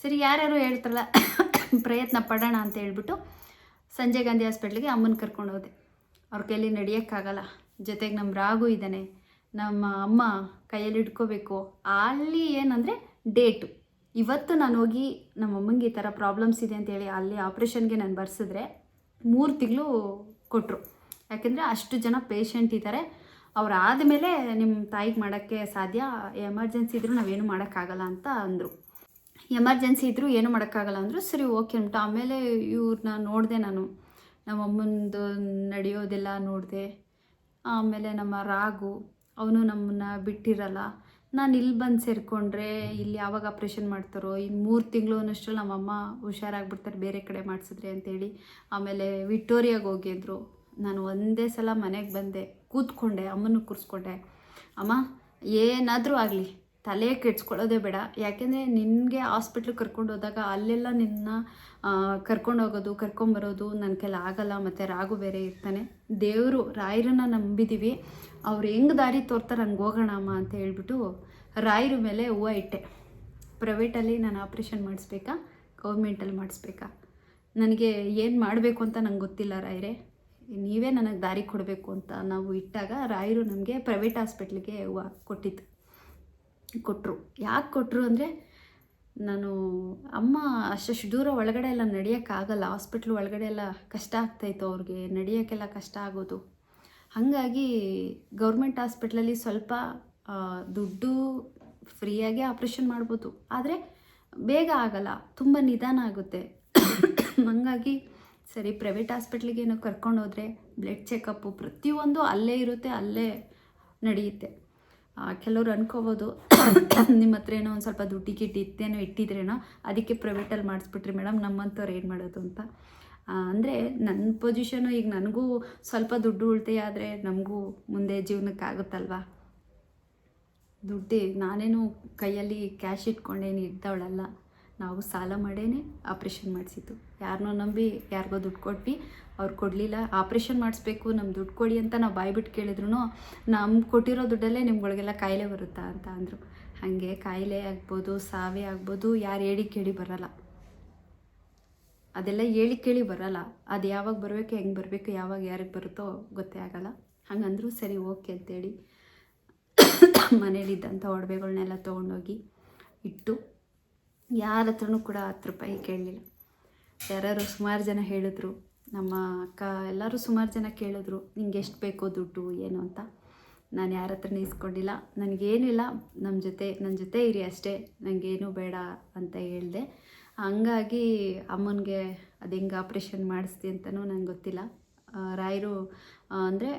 ಸರಿ, ಯಾರ್ಯಾರು ಹೇಳ್ತಾರಲ್ಲ, ಪ್ರಯತ್ನ ಪಡೋಣ ಅಂತ ಹೇಳ್ಬಿಟ್ಟು ಸಂಜಯ್ ಗಾಂಧಿ ಹಾಸ್ಪಿಟ್ಲಿಗೆ ಅಮ್ಮನ ಕರ್ಕೊಂಡು ಹೋದೆ. ಅವ್ರ ಕೈಯಲ್ಲಿ ನಡೆಯೋಕ್ಕಾಗಲ್ಲ. ಜೊತೆಗೆ ನಮ್ಮ ರಾಗು ಇದ್ದಾನೆ. ನಮ್ಮ ಅಮ್ಮ ಕೈಯಲ್ಲಿ ಇಟ್ಕೋಬೇಕು ಅಲ್ಲಿ ಏನಂದರೆ ಡೇಟು ಇವತ್ತು ನಾನು ಹೋಗಿ ನಮ್ಮ ಅಮ್ಮಂಗೆ ಈ ಥರ ಪ್ರಾಬ್ಲಮ್ಸ್ ಇದೆ ಅಂತೇಳಿ ಅಲ್ಲಿ ಆಪ್ರೇಷನ್ಗೆ ನಾನು ಬರ್ಸಿದ್ರೆ ಮೂರು ತಿಂಗಳು ಕೊಟ್ಟರು ಯಾಕೆಂದರೆ ಅಷ್ಟು ಜನ ಪೇಷಂಟ್ ಇದ್ದಾರೆ ಅವ್ರು ಆದಮೇಲೆ ನಿಮ್ಮ ತಾಯಿಗೆ ಮಾಡೋಕ್ಕೆ ಸಾಧ್ಯ? ಎಮರ್ಜೆನ್ಸಿ ಇದ್ದರೂ ನಾವೇನು ಮಾಡೋಕ್ಕಾಗಲ್ಲ ಅಂತ ಅಂದರು. ಎಮರ್ಜೆನ್ಸಿ ಇದ್ದರೂ ಏನು ಮಾಡೋಕ್ಕಾಗಲ್ಲ ಅಂದರು, ಸರಿ, ಓಕೆ ಅಂದ್ಬಿಟ್ಟು. ಆಮೇಲೆ ಇವ್ರನ್ನ ನೋಡಿದೆ ನಾನು. ನಮ್ಮ ಅಮ್ಮಂದು ನಡೆಯೋದೆಲ್ಲ ನೋಡಿದೆ. ಆಮೇಲೆ ನಮ್ಮ ರಾಗು, ಅವನು ನಮ್ಮನ್ನು ಬಿಟ್ಟಿರಲ್ಲ. ನಾನು ಇಲ್ಲಿ ಬಂದು ಸೇರಿಕೊಂಡ್ರೆ ಇಲ್ಲಿ ಯಾವಾಗ ಆಪ್ರೇಷನ್ ಮಾಡ್ತಾರೋ ಇನ್ನು ಮೂರು ತಿಂಗಳು ಅನ್ನೋಷ್ಟರಲ್ಲಿ ನಮ್ಮಮ್ಮ ಹುಷಾರಾಗ್ಬಿಡ್ತಾರೆ, ಬೇರೆ ಕಡೆ ಮಾಡಿಸಿದ್ರೆ ಅಂತೇಳಿ. ಆಮೇಲೆ ವಿಕ್ಟೋರಿಯಾಗೆ ಹೋಗಿದ್ರು. ನಾನು ಒಂದೇ ಸಲ ಮನೆಗೆ ಬಂದೆ, ಕೂತ್ಕೊಂಡೆ ಅಮ್ಮನ ಕೂರಿಸ್ಕೊಂಡೆ. ಅಮ್ಮ, ಏನಾದರೂ ಆಗಲಿ, ತಲೆ ಕೆಡ್ಸ್ಕೊಳ್ಳೋದೇ ಬೇಡ. ಯಾಕೆಂದರೆ ನಿನಗೆ ಹಾಸ್ಪಿಟ್ಲಿಗೆ ಕರ್ಕೊಂಡು ಹೋದಾಗ ಅಲ್ಲೆಲ್ಲ ನಿನ್ನ ಕರ್ಕೊಂಡು ಹೋಗೋದು ಕರ್ಕೊಂಬರೋದು ನನ್ನ ಕೈಲಿ ಆಗಲ್ಲ, ಮತ್ತು ರಾಗು ಬೇರೆ ಇರ್ತಾನೆ. ದೇವರು, ರಾಯರನ್ನ ನಂಬಿದ್ದೀವಿ ಅವ್ರು ಹೆಂಗೆ ದಾರಿ ತೋರ್ತಾರೆ ಹಂಗೆ ಹೋಗೋಣ ಅಮ್ಮ ಅಂತ ಹೇಳ್ಬಿಟ್ಟು ರಾಯರ ಮೇಲೆ ಹೂವು ಇಟ್ಟೆ. ಪ್ರೈವೇಟಲ್ಲಿ ನಾನು ಆಪ್ರೇಷನ್ ಮಾಡಿಸ್ಬೇಕಾ? ಗೌರ್ಮೆಂಟಲ್ಲಿ ಮಾಡಿಸ್ಬೇಕಾ? ನನಗೆ ಏನು ಮಾಡಬೇಕು ಅಂತ ನಂಗೆ ಗೊತ್ತಿಲ್ಲ ರಾಯರೇ. ನೀವೇ ನನಗೆ ದಾರಿ ಕೊಡಬೇಕು ಅಂತ ನಾವು ಇಟ್ಟಾಗ ರಾಯರು ನಮಗೆ ಪ್ರೈವೇಟ್ ಹಾಸ್ಪಿಟ್ಲಿಗೆ ಹೂವು ಕೊಟ್ಟಿದ್ದು. ಕೊಟ್ಟರು ಯಾಕೆ ಕೊಟ್ಟರು ಅಂದರೆ ನಾನು ಅಮ್ಮ ಅಷ್ಟಷ್ಟು ದೂರ ಒಳಗಡೆ ಎಲ್ಲ ನಡೆಯೋಕ್ಕಾಗಲ್ಲ. ಹಾಸ್ಪಿಟ್ಲ್ ಒಳಗಡೆ ಎಲ್ಲ ಕಷ್ಟ ಆಗ್ತಾಯಿತ್ತು ಅವ್ರಿಗೆ. ನಡೆಯೋಕ್ಕೆಲ್ಲ ಕಷ್ಟ ಆಗೋದು. ಹಾಗಾಗಿ ಗೌರ್ಮೆಂಟ್ ಹಾಸ್ಪಿಟ್ಲಲ್ಲಿ ಸ್ವಲ್ಪ ದುಡ್ಡು ಫ್ರೀಯಾಗೆ ಆಪ್ರೇಷನ್ ಮಾಡ್ಬೋದು. ಆದರೆ ಬೇಗ ಆಗಲ್ಲ, ತುಂಬ ನಿಧಾನ ಆಗುತ್ತೆ. ಹಾಗಾಗಿ ಸರಿ, ಪ್ರೈವೇಟ್ ಹಾಸ್ಪಿಟ್ಲಿಗೆ ಏನೋ ಕರ್ಕೊಂಡು ಹೋದರೆ ಬ್ಲಡ್ ಚೆಕಪ್ಪು ಪ್ರತಿಯೊಂದು ಅಲ್ಲೇ ಇರುತ್ತೆ, ಅಲ್ಲೇ ನಡೆಯುತ್ತೆ. ಕೆಲವರು ಅನ್ಕೋಬೋದು, ನಿಮ್ಮ ಹತ್ರ ಏನೋ ಒಂದು ಸ್ವಲ್ಪ ದುಡ್ಡಿಗೆ ಇಟ್ಟೇನೋ ಇಟ್ಟಿದ್ರೇನೋ, ಅದಕ್ಕೆ ಪ್ರೈವೇಟಲ್ಲಿ ಮಾಡಿಸ್ಬಿಟ್ರಿ ಮೇಡಮ್ ನಮ್ಮಂಥವ್ರು ಏನು ಮಾಡೋದು ಅಂತ. ಅಂದರೆ ನನ್ನ ಪೊಸಿಷನು ಈಗ ನನಗೂ ಸ್ವಲ್ಪ ದುಡ್ಡು ಉಳಿತಾಯ ಆದರೆ ನಮಗೂ ಮುಂದೆ ಜೀವನಕ್ಕೆ ಆಗುತ್ತಲ್ವಾ ದುಡ್ಡು, ನಾನೇನು ಕೈಯಲ್ಲಿ ಕ್ಯಾಶ್ ಇಟ್ಕೊಂಡೇನು ಇದ್ದವಳಲ್ಲ. ನಾವು ಸಾಲ ಮಾಡೇನೆ ಆಪ್ರೇಷನ್ ಮಾಡಿಸಿದ್ದು. ಯಾರನ್ನೋ ನಂಬಿ ಯಾರಿಗೋ ದುಡ್ಡು ಕೊಟ್ವಿ. ಅವ್ರು ಕೊಡಲಿಲ್ಲ. ಆಪ್ರೇಷನ್ ಮಾಡಿಸ್ಬೇಕು ನಮ್ಮ ದುಡ್ಡು ಕೊಡಿ ಅಂತ ನಾವು ಬಾಯ್ಬಿಟ್ಟು ಕೇಳಿದ್ರು ನಮ್ಮ ಕೊಟ್ಟಿರೋ ದುಡ್ಡಲ್ಲೇ ನಿಮ್ಗಳಿಗೆಲ್ಲ ಕಾಯಿಲೆ ಬರುತ್ತಾ ಅಂತ ಅಂದರು. ಹಾಗೆ ಕಾಯಿಲೆ ಆಗ್ಬೋದು, ಸಾವೇ ಆಗ್ಬೋದು, ಯಾರು ಹೇಳಿ ಕೇಳಿ ಬರಲ್ಲ. ಅದೆಲ್ಲ ಹೇಳಿ ಕೇಳಿ ಬರಲ್ಲ. ಅದು ಯಾವಾಗ ಬರಬೇಕು, ಹೆಂಗೆ ಬರಬೇಕು, ಯಾವಾಗ ಯಾರಿಗೆ ಬರುತ್ತೋ ಗೊತ್ತೇ ಆಗಲ್ಲ. ಹಂಗಂದ್ರೂ ಸರಿ, ಓಕೆ ಅಂತೇಳಿ ಮನೇಲಿದ್ದಂಥ ಒಡವೆಗಳನ್ನೆಲ್ಲ ತೊಗೊಂಡೋಗಿ ಇಟ್ಟು, ಯಾರ ಹತ್ರನೂ ಕೂಡ ಹತ್ತು ರೂಪಾಯಿ ಕೇಳಲಿಲ್ಲ. ಯಾರು ಸುಮಾರು ಜನ ಹೇಳಿದ್ರು, ನಮ್ಮ ಅಕ್ಕ ಎಲ್ಲರೂ ಸುಮಾರು ಜನ ಕೇಳಿದ್ರು, ನಿಂಗೆ ಎಷ್ಟು ಬೇಕೋ ದುಡ್ಡು, ಏನು ಅಂತ. ನಾನು ಯಾರ ಹತ್ರನೂ ಇಸ್ಕೊಂಡಿಲ್ಲ. ನನಗೇನಿಲ್ಲ ನಮ್ಮ ಜೊತೆ ನನ್ನ ಜೊತೆ ಇರಿ ಅಷ್ಟೇ ನನಗೇನು ಬೇಡ ಅಂತ ಹೇಳಿದೆ. ಹಂಗಾಗಿ ಅಮ್ಮನಿಗೆ ಅದು ಹೆಂಗೆ ಆಪ್ರೇಷನ್ ಮಾಡಿಸ್ತಿ ಅಂತಲೂ ನಂಗೆ ಗೊತ್ತಿಲ್ಲ. ರಾಯರು ಅಂದರೆ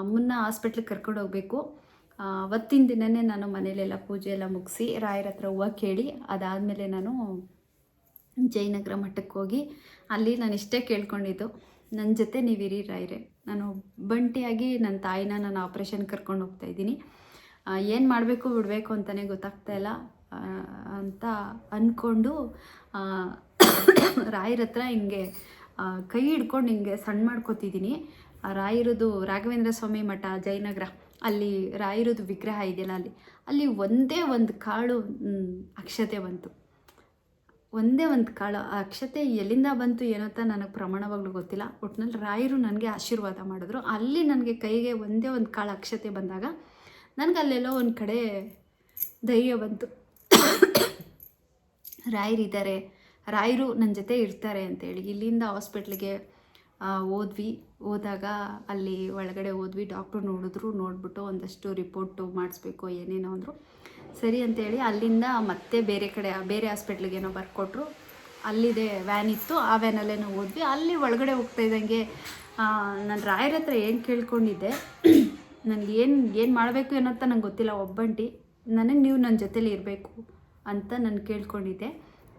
ಅಮ್ಮನ್ನ ಹಾಸ್ಪಿಟ್ಲಿಗೆ ಕರ್ಕೊಂಡು ಹೋಗಬೇಕು. ಅವತ್ತಿನ ದಿನವೇ ನಾನು ಮನೇಲೆಲ್ಲ ಪೂಜೆ ಎಲ್ಲ ಮುಗಿಸಿ ರಾಯರ ಹತ್ರ ಹೂವು ಕೇಳಿ ಅದಾದಮೇಲೆ ನಾನು ಜಯನಗರ ಮಠಕ್ಕೆ ಹೋಗಿ ಅಲ್ಲಿ ನಾನು ಇಷ್ಟೇ ಕೇಳ್ಕೊಂಡಿದ್ದು. ನನ್ನ ಜೊತೆ ನೀವಿರಿ ರಾಯರೇ. ನಾನು ಬಂಟಿಯಾಗಿ ನನ್ನ ತಾಯಿನ ನಾನು ಆಪ್ರೇಷನ್ ಕರ್ಕೊಂಡು ಹೋಗ್ತಾಯಿದ್ದೀನಿ ಏನು ಮಾಡಬೇಕು, ಬಿಡಬೇಕು ಅಂತಲೇ ಗೊತ್ತಾಗ್ತಾ ಇಲ್ಲ. ಅಂತ ಅಂದ್ಕೊಂಡು ರಾಯರ ಹತ್ರ ಹಿಂಗೆ ಕೈ ಹಿಡ್ಕೊಂಡು ಹಿಂಗೆ ಸಣ್ಣ ಮಾಡ್ಕೋತಿದ್ದೀನಿ ರಾಯರದು ರಾಘವೇಂದ್ರ ಸ್ವಾಮಿ ಮಠ, ಜಯನಗರ, ಅಲ್ಲಿ ರಾಯರದು ವಿಗ್ರಹ ಇದೆಯಲ್ಲ ಅಲ್ಲಿ ಅಲ್ಲಿ ಒಂದೇ ಒಂದು ಕಾಳು ಅಕ್ಷತೆ ಬಂತು. ಒಂದೇ ಒಂದು ಕಾಳು ಅಕ್ಷತೆ ಎಲ್ಲಿಂದ ಬಂತು ಏನೋ ಅಂತ ನನಗೆ ಪ್ರಮಾಣವಾಗ್ಲೂ ಗೊತ್ತಿಲ್ಲ. ಒಟ್ಟಿನಲ್ಲಿ ರಾಯರು ನನಗೆ ಆಶೀರ್ವಾದ ಮಾಡಿದ್ರು. ಅಲ್ಲಿ ನನಗೆ ಕೈಗೆ ಒಂದೇ ಒಂದು ಕಾಳು ಅಕ್ಷತೆ ಬಂದಾಗ, ನನಗೆ ಅಲ್ಲೆಲ್ಲೋ ಒಂದು ಕಡೆ ಧೈರ್ಯ ಬಂತು. ರಾಯರಿದ್ದಾರೆ. ರಾಯರು ನನ್ನ ಜೊತೆ ಇರ್ತಾರೆ ಅಂತೇಳಿ. ಇಲ್ಲಿಂದ ಹಾಸ್ಪಿಟ್ಲಿಗೆ ಹೋದ್ವಿ. ಹೋದಾಗ ಅಲ್ಲಿ ಒಳಗಡೆ ಹೋದ್ವಿ. ಡಾಕ್ಟ್ರು ನೋಡಿದ್ರು, ನೋಡಿಬಿಟ್ಟು ಒಂದಷ್ಟು ರಿಪೋರ್ಟು ಮಾಡಿಸ್ಬೇಕು, ಏನೇನೋ ಅಂದರು. ಸರಿ ಅಂತೇಳಿ ಅಲ್ಲಿಂದ ಮತ್ತೆ ಬೇರೆ ಕಡೆ, ಬೇರೆ ಹಾಸ್ಪಿಟ್ಲಿಗೇನೋ ಬರ್ಕೊಟ್ರು. ಅಲ್ಲಿದೆ ವ್ಯಾನ್ ಇತ್ತು. ಆ ವ್ಯಾನಲ್ಲೇ ನಾವು ಹೋದ್ವಿ. ಅಲ್ಲಿ ಒಳಗಡೆ ಹೋಗ್ತಾ ಇದ್ದಂಗೆ ನಾನು ರಾಯರ ಹತ್ರ ಏನು ಕೇಳ್ಕೊಂಡಿದ್ದೆ ನನಗೆ ಏನು ಏನು ಮಾಡಬೇಕು ಏನೋ ಅಂತ ನಂಗೆ ಗೊತ್ತಿಲ್ಲ. ಒಬ್ಬಂಟಿ ನನಗೆ ನೀವು ನನ್ನ ಜೊತೇಲಿ ಇರಬೇಕು ಅಂತ ನಾನು ಕೇಳ್ಕೊಂಡಿದ್ದೆ.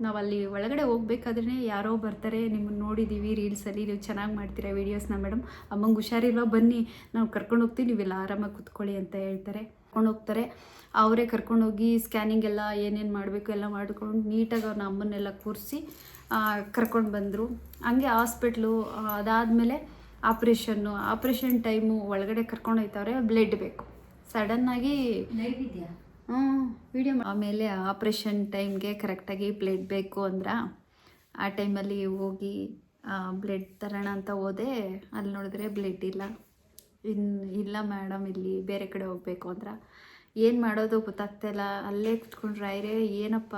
ನಾವು ಅಲ್ಲಿ ಒಳಗಡೆ ಹೋಗ್ಬೇಕಾದ್ರೆ ಯಾರೋ ಬರ್ತಾರೆ ನಿಮ್ಮನ್ನು ನೋಡಿದ್ದೀವಿ ರೀಲ್ಸಲ್ಲಿ ನೀವು ಚೆನ್ನಾಗಿ ಮಾಡ್ತೀರಾ ವೀಡಿಯೋಸ್ನ ಮೇಡಮ್. ಅಮ್ಮಂಗೆ ಹುಷಾರಿಲ್ವಾ? ಬನ್ನಿ, ನಾವು ಕರ್ಕೊಂಡು ಹೋಗ್ತೀವಿ, ನೀವೆಲ್ಲ ಆರಾಮಾಗಿ ಕೂತ್ಕೊಳ್ಳಿ ಅಂತ ಹೇಳ್ತಾರೆ. ಕರ್ಕೊಂಡು ಹೋಗ್ತಾರೆ. ಅವರೇ ಕರ್ಕೊಂಡೋಗಿ ಸ್ಕ್ಯಾನಿಂಗ್ ಎಲ್ಲ ಏನೇನು ಮಾಡಬೇಕು ಎಲ್ಲ ಮಾಡ್ಕೊಂಡು ನೀಟಾಗಿ ಅವ್ರನ್ನ ಅಮ್ಮನ್ನೆಲ್ಲ ಕೂರಿಸಿ ಕರ್ಕೊಂಡು ಬಂದರು. ಹಂಗೆ ಹಾಸ್ಪಿಟ್ಲು, ಅದಾದಮೇಲೆ ಆಪ್ರೇಷನ್ನು ಆಪ್ರೇಷನ್ ಟೈಮು ಒಳಗಡೆ ಕರ್ಕೊಂಡು ಹೋಗ್ತಾವ್ರೆ ಬ್ಲಡ್ ಬೇಕು. ಸಡನ್ನಾಗಿ ಹ್ಞೂ ವಿಡಿಯೋ ಆಮೇಲೆ ಆಪ್ರೇಷನ್ ಟೈಮ್ಗೆ ಕರೆಕ್ಟಾಗಿ ಬ್ಲಡ್ ಬೇಕು ಅಂದ್ರೆ ಆ ಟೈಮಲ್ಲಿ ಹೋಗಿ ಬ್ಲಡ್ ತರೋಣ ಅಂತ ಹೋದೆ. ಅಲ್ಲಿ ನೋಡಿದ್ರೆ ಬ್ಲಡ್ ಇಲ್ಲ. ಇನ್ನು ಇಲ್ಲ ಮೇಡಮ್ ಇಲ್ಲಿ ಬೇರೆ ಕಡೆ ಹೋಗಬೇಕು ಅಂದ್ರೆ. ಏನು ಮಾಡೋದು ಗೊತ್ತಾಗ್ತಾ ಇಲ್ಲ. ಅಲ್ಲೇ ಕುತ್ಕೊಂಡ್ರೆ ಆಯ್ರೆ ಏನಪ್ಪ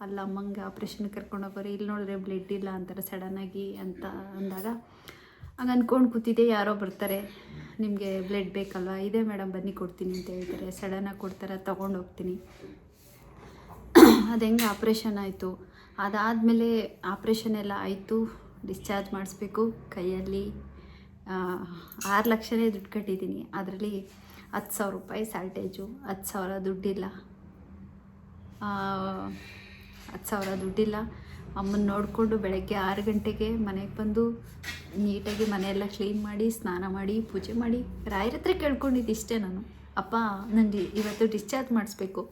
ಅಲ್ಲ ಅಮ್ಮಂಗೆ ಆಪ್ರೇಷನ್ ಕರ್ಕೊಂಡು ಹೋಗೋರು, ಇಲ್ಲಿ ನೋಡಿದ್ರೆ ಬ್ಲಡ್ ಇಲ್ಲ ಅಂತಾರೆ ಸಡನ್ನಾಗಿ ಅಂತ ಅಂದಾಗ. ಹಂಗೆ ಅಂದ್ಕೊಂಡು ಕೂತಿದ್ದೆ, ಯಾರೋ ಬರ್ತಾರೆ. ನಿಮಗೆ ಬ್ಲಡ್ ಬೇಕಲ್ವಾ? ಇದೆ ಮೇಡಮ್ ಬನ್ನಿ ಕೊಡ್ತೀನಿ ಅಂತ ಹೇಳ್ತಾರೆ. ಸಡನ್ನಾಗಿ ಕೊಡ್ತಾರೆ? ತೊಗೊಂಡು ಹೋಗ್ತೀನಿ. ಅದು ಹೆಂಗೆ ಆಪ್ರೇಷನ್ ಆಯಿತು? ಅದಾದಮೇಲೆ ಆಪ್ರೇಷನ್ ಎಲ್ಲ ಆಯಿತು. ಡಿಸ್ಚಾರ್ಜ್ ಮಾಡಿಸ್ಬೇಕು. ಕೈಯಲ್ಲಿ ಆರು ಲಕ್ಷನೇ ದುಡ್ಡು ಕಟ್ಟಿದ್ದೀನಿ ಅದರಲ್ಲಿ ಹತ್ತು ಸಾವಿರ ರೂಪಾಯಿ ಸಾಲ್ಟೇಜು ಹತ್ತು ಸಾವಿರ ದುಡ್ಡಿಲ್ಲ. ಹತ್ತು ಸಾವಿರ ದುಡ್ಡಿಲ್ಲ. ಅಮ್ಮನ ನೋಡಿಕೊಂಡು ಬೆಳಗ್ಗೆ ಆರು ಗಂಟೆಗೆ ಮನೆಗೆ ಬಂದು ನೀಟಾಗಿ ಮನೆಯೆಲ್ಲ ಕ್ಲೀನ್ ಮಾಡಿ, ಸ್ನಾನ ಮಾಡಿ, ಪೂಜೆ ಮಾಡಿ. ರಾಯರ ಹತ್ರ ಕೇಳ್ಕೊಂಡಿದ್ದು ಇಷ್ಟೇ ನಾನು. ಅಪ್ಪ ನನಗೆ ಇವತ್ತು ಡಿಸ್ಚಾರ್ಜ್ ಮಾಡಿಸ್ಬೇಕು.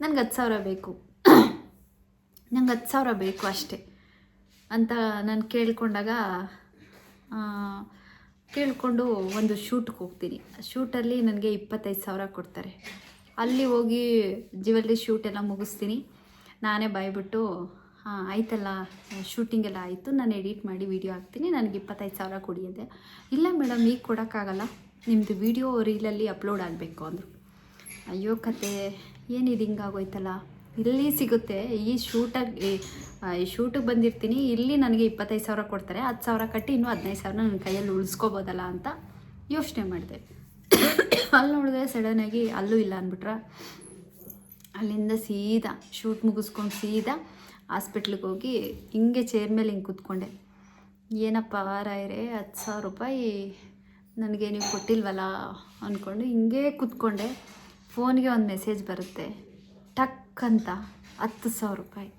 ನನಗೆ ಹತ್ತು ಸಾವಿರ ಬೇಕು. ನಂಗೆ ಹತ್ತು ಸಾವಿರ ಬೇಕು ಅಷ್ಟೇ ಅಂತ ನಾನು ಕೇಳಿಕೊಂಡಾಗ ಕೇಳಿಕೊಂಡು ಒಂದು ಶೂಟ್ಗೆ ಹೋಗ್ತೀನಿ. ಶೂಟಲ್ಲಿ ನನಗೆ ಇಪ್ಪತ್ತೈದು ಸಾವಿರ ಕೊಡ್ತಾರೆ. ಅಲ್ಲಿ ಹೋಗಿ ಜ್ಯುವೆಲ್ರಿ ಶೂಟ್ ಎಲ್ಲ ಮುಗಿಸ್ತೀನಿ. ನಾನೇ ಬಾಯ್ಬಿಟ್ಟು ಹಾಂ, ಆಯ್ತಲ್ಲ. ಶೂಟಿಂಗ್ ಎಲ್ಲ ಆಯಿತು. ನಾನು ಎಡಿಟ್ ಮಾಡಿ ವಿಡಿಯೋ ಹಾಕ್ತೀನಿ. ನನಗೆ ಇಪ್ಪತ್ತೈದು ಸಾವಿರ ಕೊಡಿ ಅಂದೆ. ಇಲ್ಲ ಮೇಡಮ್ ಈಗ ಕೊಡೋಕ್ಕಾಗಲ್ಲ. ನಿಮ್ಮದು ವಿಡಿಯೋ ರೀಲಲ್ಲಿ ಅಪ್ಲೋಡ್ ಆಗಬೇಕು ಅಂದರು. ಅಯ್ಯೋ ಕತೆ, ಏನಿದು ಹಿಂಗಾಗೋಯ್ತಲ್ಲ. ಇಲ್ಲಿ ಸಿಗುತ್ತೆ. ಈ ಶೂಟಾಗಿ ಈ ಶೂಟಿಗೆ ಬಂದಿರ್ತೀನಿ. ಇಲ್ಲಿ ನನಗೆ ಇಪ್ಪತ್ತೈದು ಸಾವಿರ ಕೊಡ್ತಾರೆ. ಹತ್ತು ಸಾವಿರ ಕಟ್ಟಿ ಇನ್ನೂ ಹದಿನೈದು ಸಾವಿರ ನನ್ನ ಕೈಯಲ್ಲಿ ಉಳಿಸ್ಕೋಬೋದಲ್ಲ ಅಂತ ಯೋಚನೆ ಮಾಡಿದೆ. ಅಲ್ಲಿ ನೋಡಿದ್ರೆ ಸಡನ್ನಾಗಿ ಅಲ್ಲೂ ಇಲ್ಲ ಅಂದ್ಬಿಟ್ರ. ಅಲ್ಲಿಂದ ಸೀದಾ ಶೂಟ್ ಮುಗಿಸ್ಕೊಂಡು ಸೀದಾ ಹಾಸ್ಪಿಟ್ಲಿಗೆ ಹೋಗಿ ಹಿಂಗೆ ಚೇರ್ ಮೇಲೆ ಹಿಂಗೆ ಕೂತ್ಕೊಂಡೆ. ಏನಪ್ಪ ರಾಯರೇ, ಹತ್ತು ಸಾವಿರ ರೂಪಾಯಿ ನನಗೆ ನೀವು ಕೊಟ್ಟಿಲ್ವಲ್ಲ ಅಂದ್ಕೊಂಡು ಹಿಂಗೆ ಕೂತ್ಕೊಂಡೆ. ಫೋನ್ಗೆ ಒಂದು ಮೆಸೇಜ್ ಬರುತ್ತೆ, ಟಕ್ ಅಂತ, ಹತ್ತು ಸಾವಿರ ರೂಪಾಯಿ.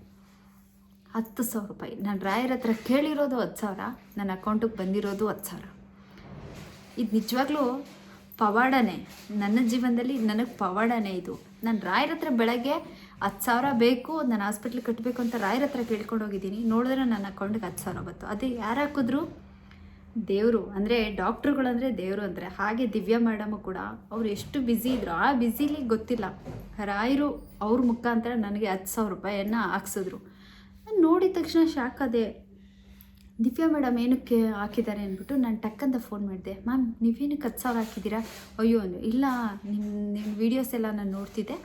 ಹತ್ತು ಸಾವಿರ ರೂಪಾಯಿ. ನಾನು ರಾಯರ ಹತ್ರ ಕೇಳಿರೋದು ಹತ್ತು ಸಾವಿರ, ನನ್ನ ಅಕೌಂಟಿಗೆ ಬಂದಿರೋದು ಹತ್ತು ಸಾವಿರ. ಇದು ನಿಜವಾಗ್ಲೂ ಪವಾಡನೇ. ನನ್ನ ಜೀವನದಲ್ಲಿ ನನಗೆ ಪವಾಡನೇ ಇದು. ನಾನು ರಾಯರ ಹತ್ರ ಬೆಳಗ್ಗೆ ಹತ್ತು ಸಾವಿರ ಬೇಕು ನಾನು ಹಾಸ್ಪಿಟ್ಲಿಗೆ ಕಟ್ಟಬೇಕು ಅಂತ ರಾಯರ ಹತ್ರ ಕೇಳ್ಕೊಂಡು ಹೋಗಿದ್ದೀನಿ. ನೋಡಿದ್ರೆ ನನ್ನ ಅಕೌಂಟಿಗೆ ಹತ್ತು ಸಾವಿರ ಬಂತು. ಅದೇ ಯಾರು ಹಾಕಿದ್ರು? ದೇವರು. ಅಂದರೆ ಡಾಕ್ಟ್ರುಗಳಂದರೆ ದೇವರು ಅಂದರೆ. ಹಾಗೆ ದಿವ್ಯಾ ಮೇಡಮು ಕೂಡ. ಅವ್ರು ಎಷ್ಟು ಬ್ಯುಸಿ ಇದ್ರು. ಆ ಬ್ಯುಸಿಲಿ ಗೊತ್ತಿಲ್ಲ. ರಾಯರು ಅವ್ರ ಮುಖಾಂತರ ನನಗೆ ಹತ್ತು ಸಾವಿರ ರೂಪಾಯಿಯನ್ನು ಹಾಕ್ಸಿದ್ರು. ನಾನು ನೋಡಿದ ತಕ್ಷಣ ಶಾಕ್ ಅದೇ ದಿವ್ಯಾ ಮೇಡಮ್ ಏನಕ್ಕೆ ಹಾಕಿದ್ದಾರೆ ಅಂದ್ಬಿಟ್ಟು ನಾನು ಟಕ್ಕಂತ ಫೋನ್ ಮಾಡಿದೆ. ಮ್ಯಾಮ್ ನೀವೇನಕ್ಕೆ ಹತ್ತು ಸಾವಿರ ಹಾಕಿದ್ದೀರಾ? ಅಯ್ಯೋ, ಇಲ್ಲ. ನಿಮ್ಮ ನಿಮ್ಮ ವೀಡಿಯೋಸ್ ಎಲ್ಲ ನಾನು ನೋಡ್ತಿದ್ದೆ.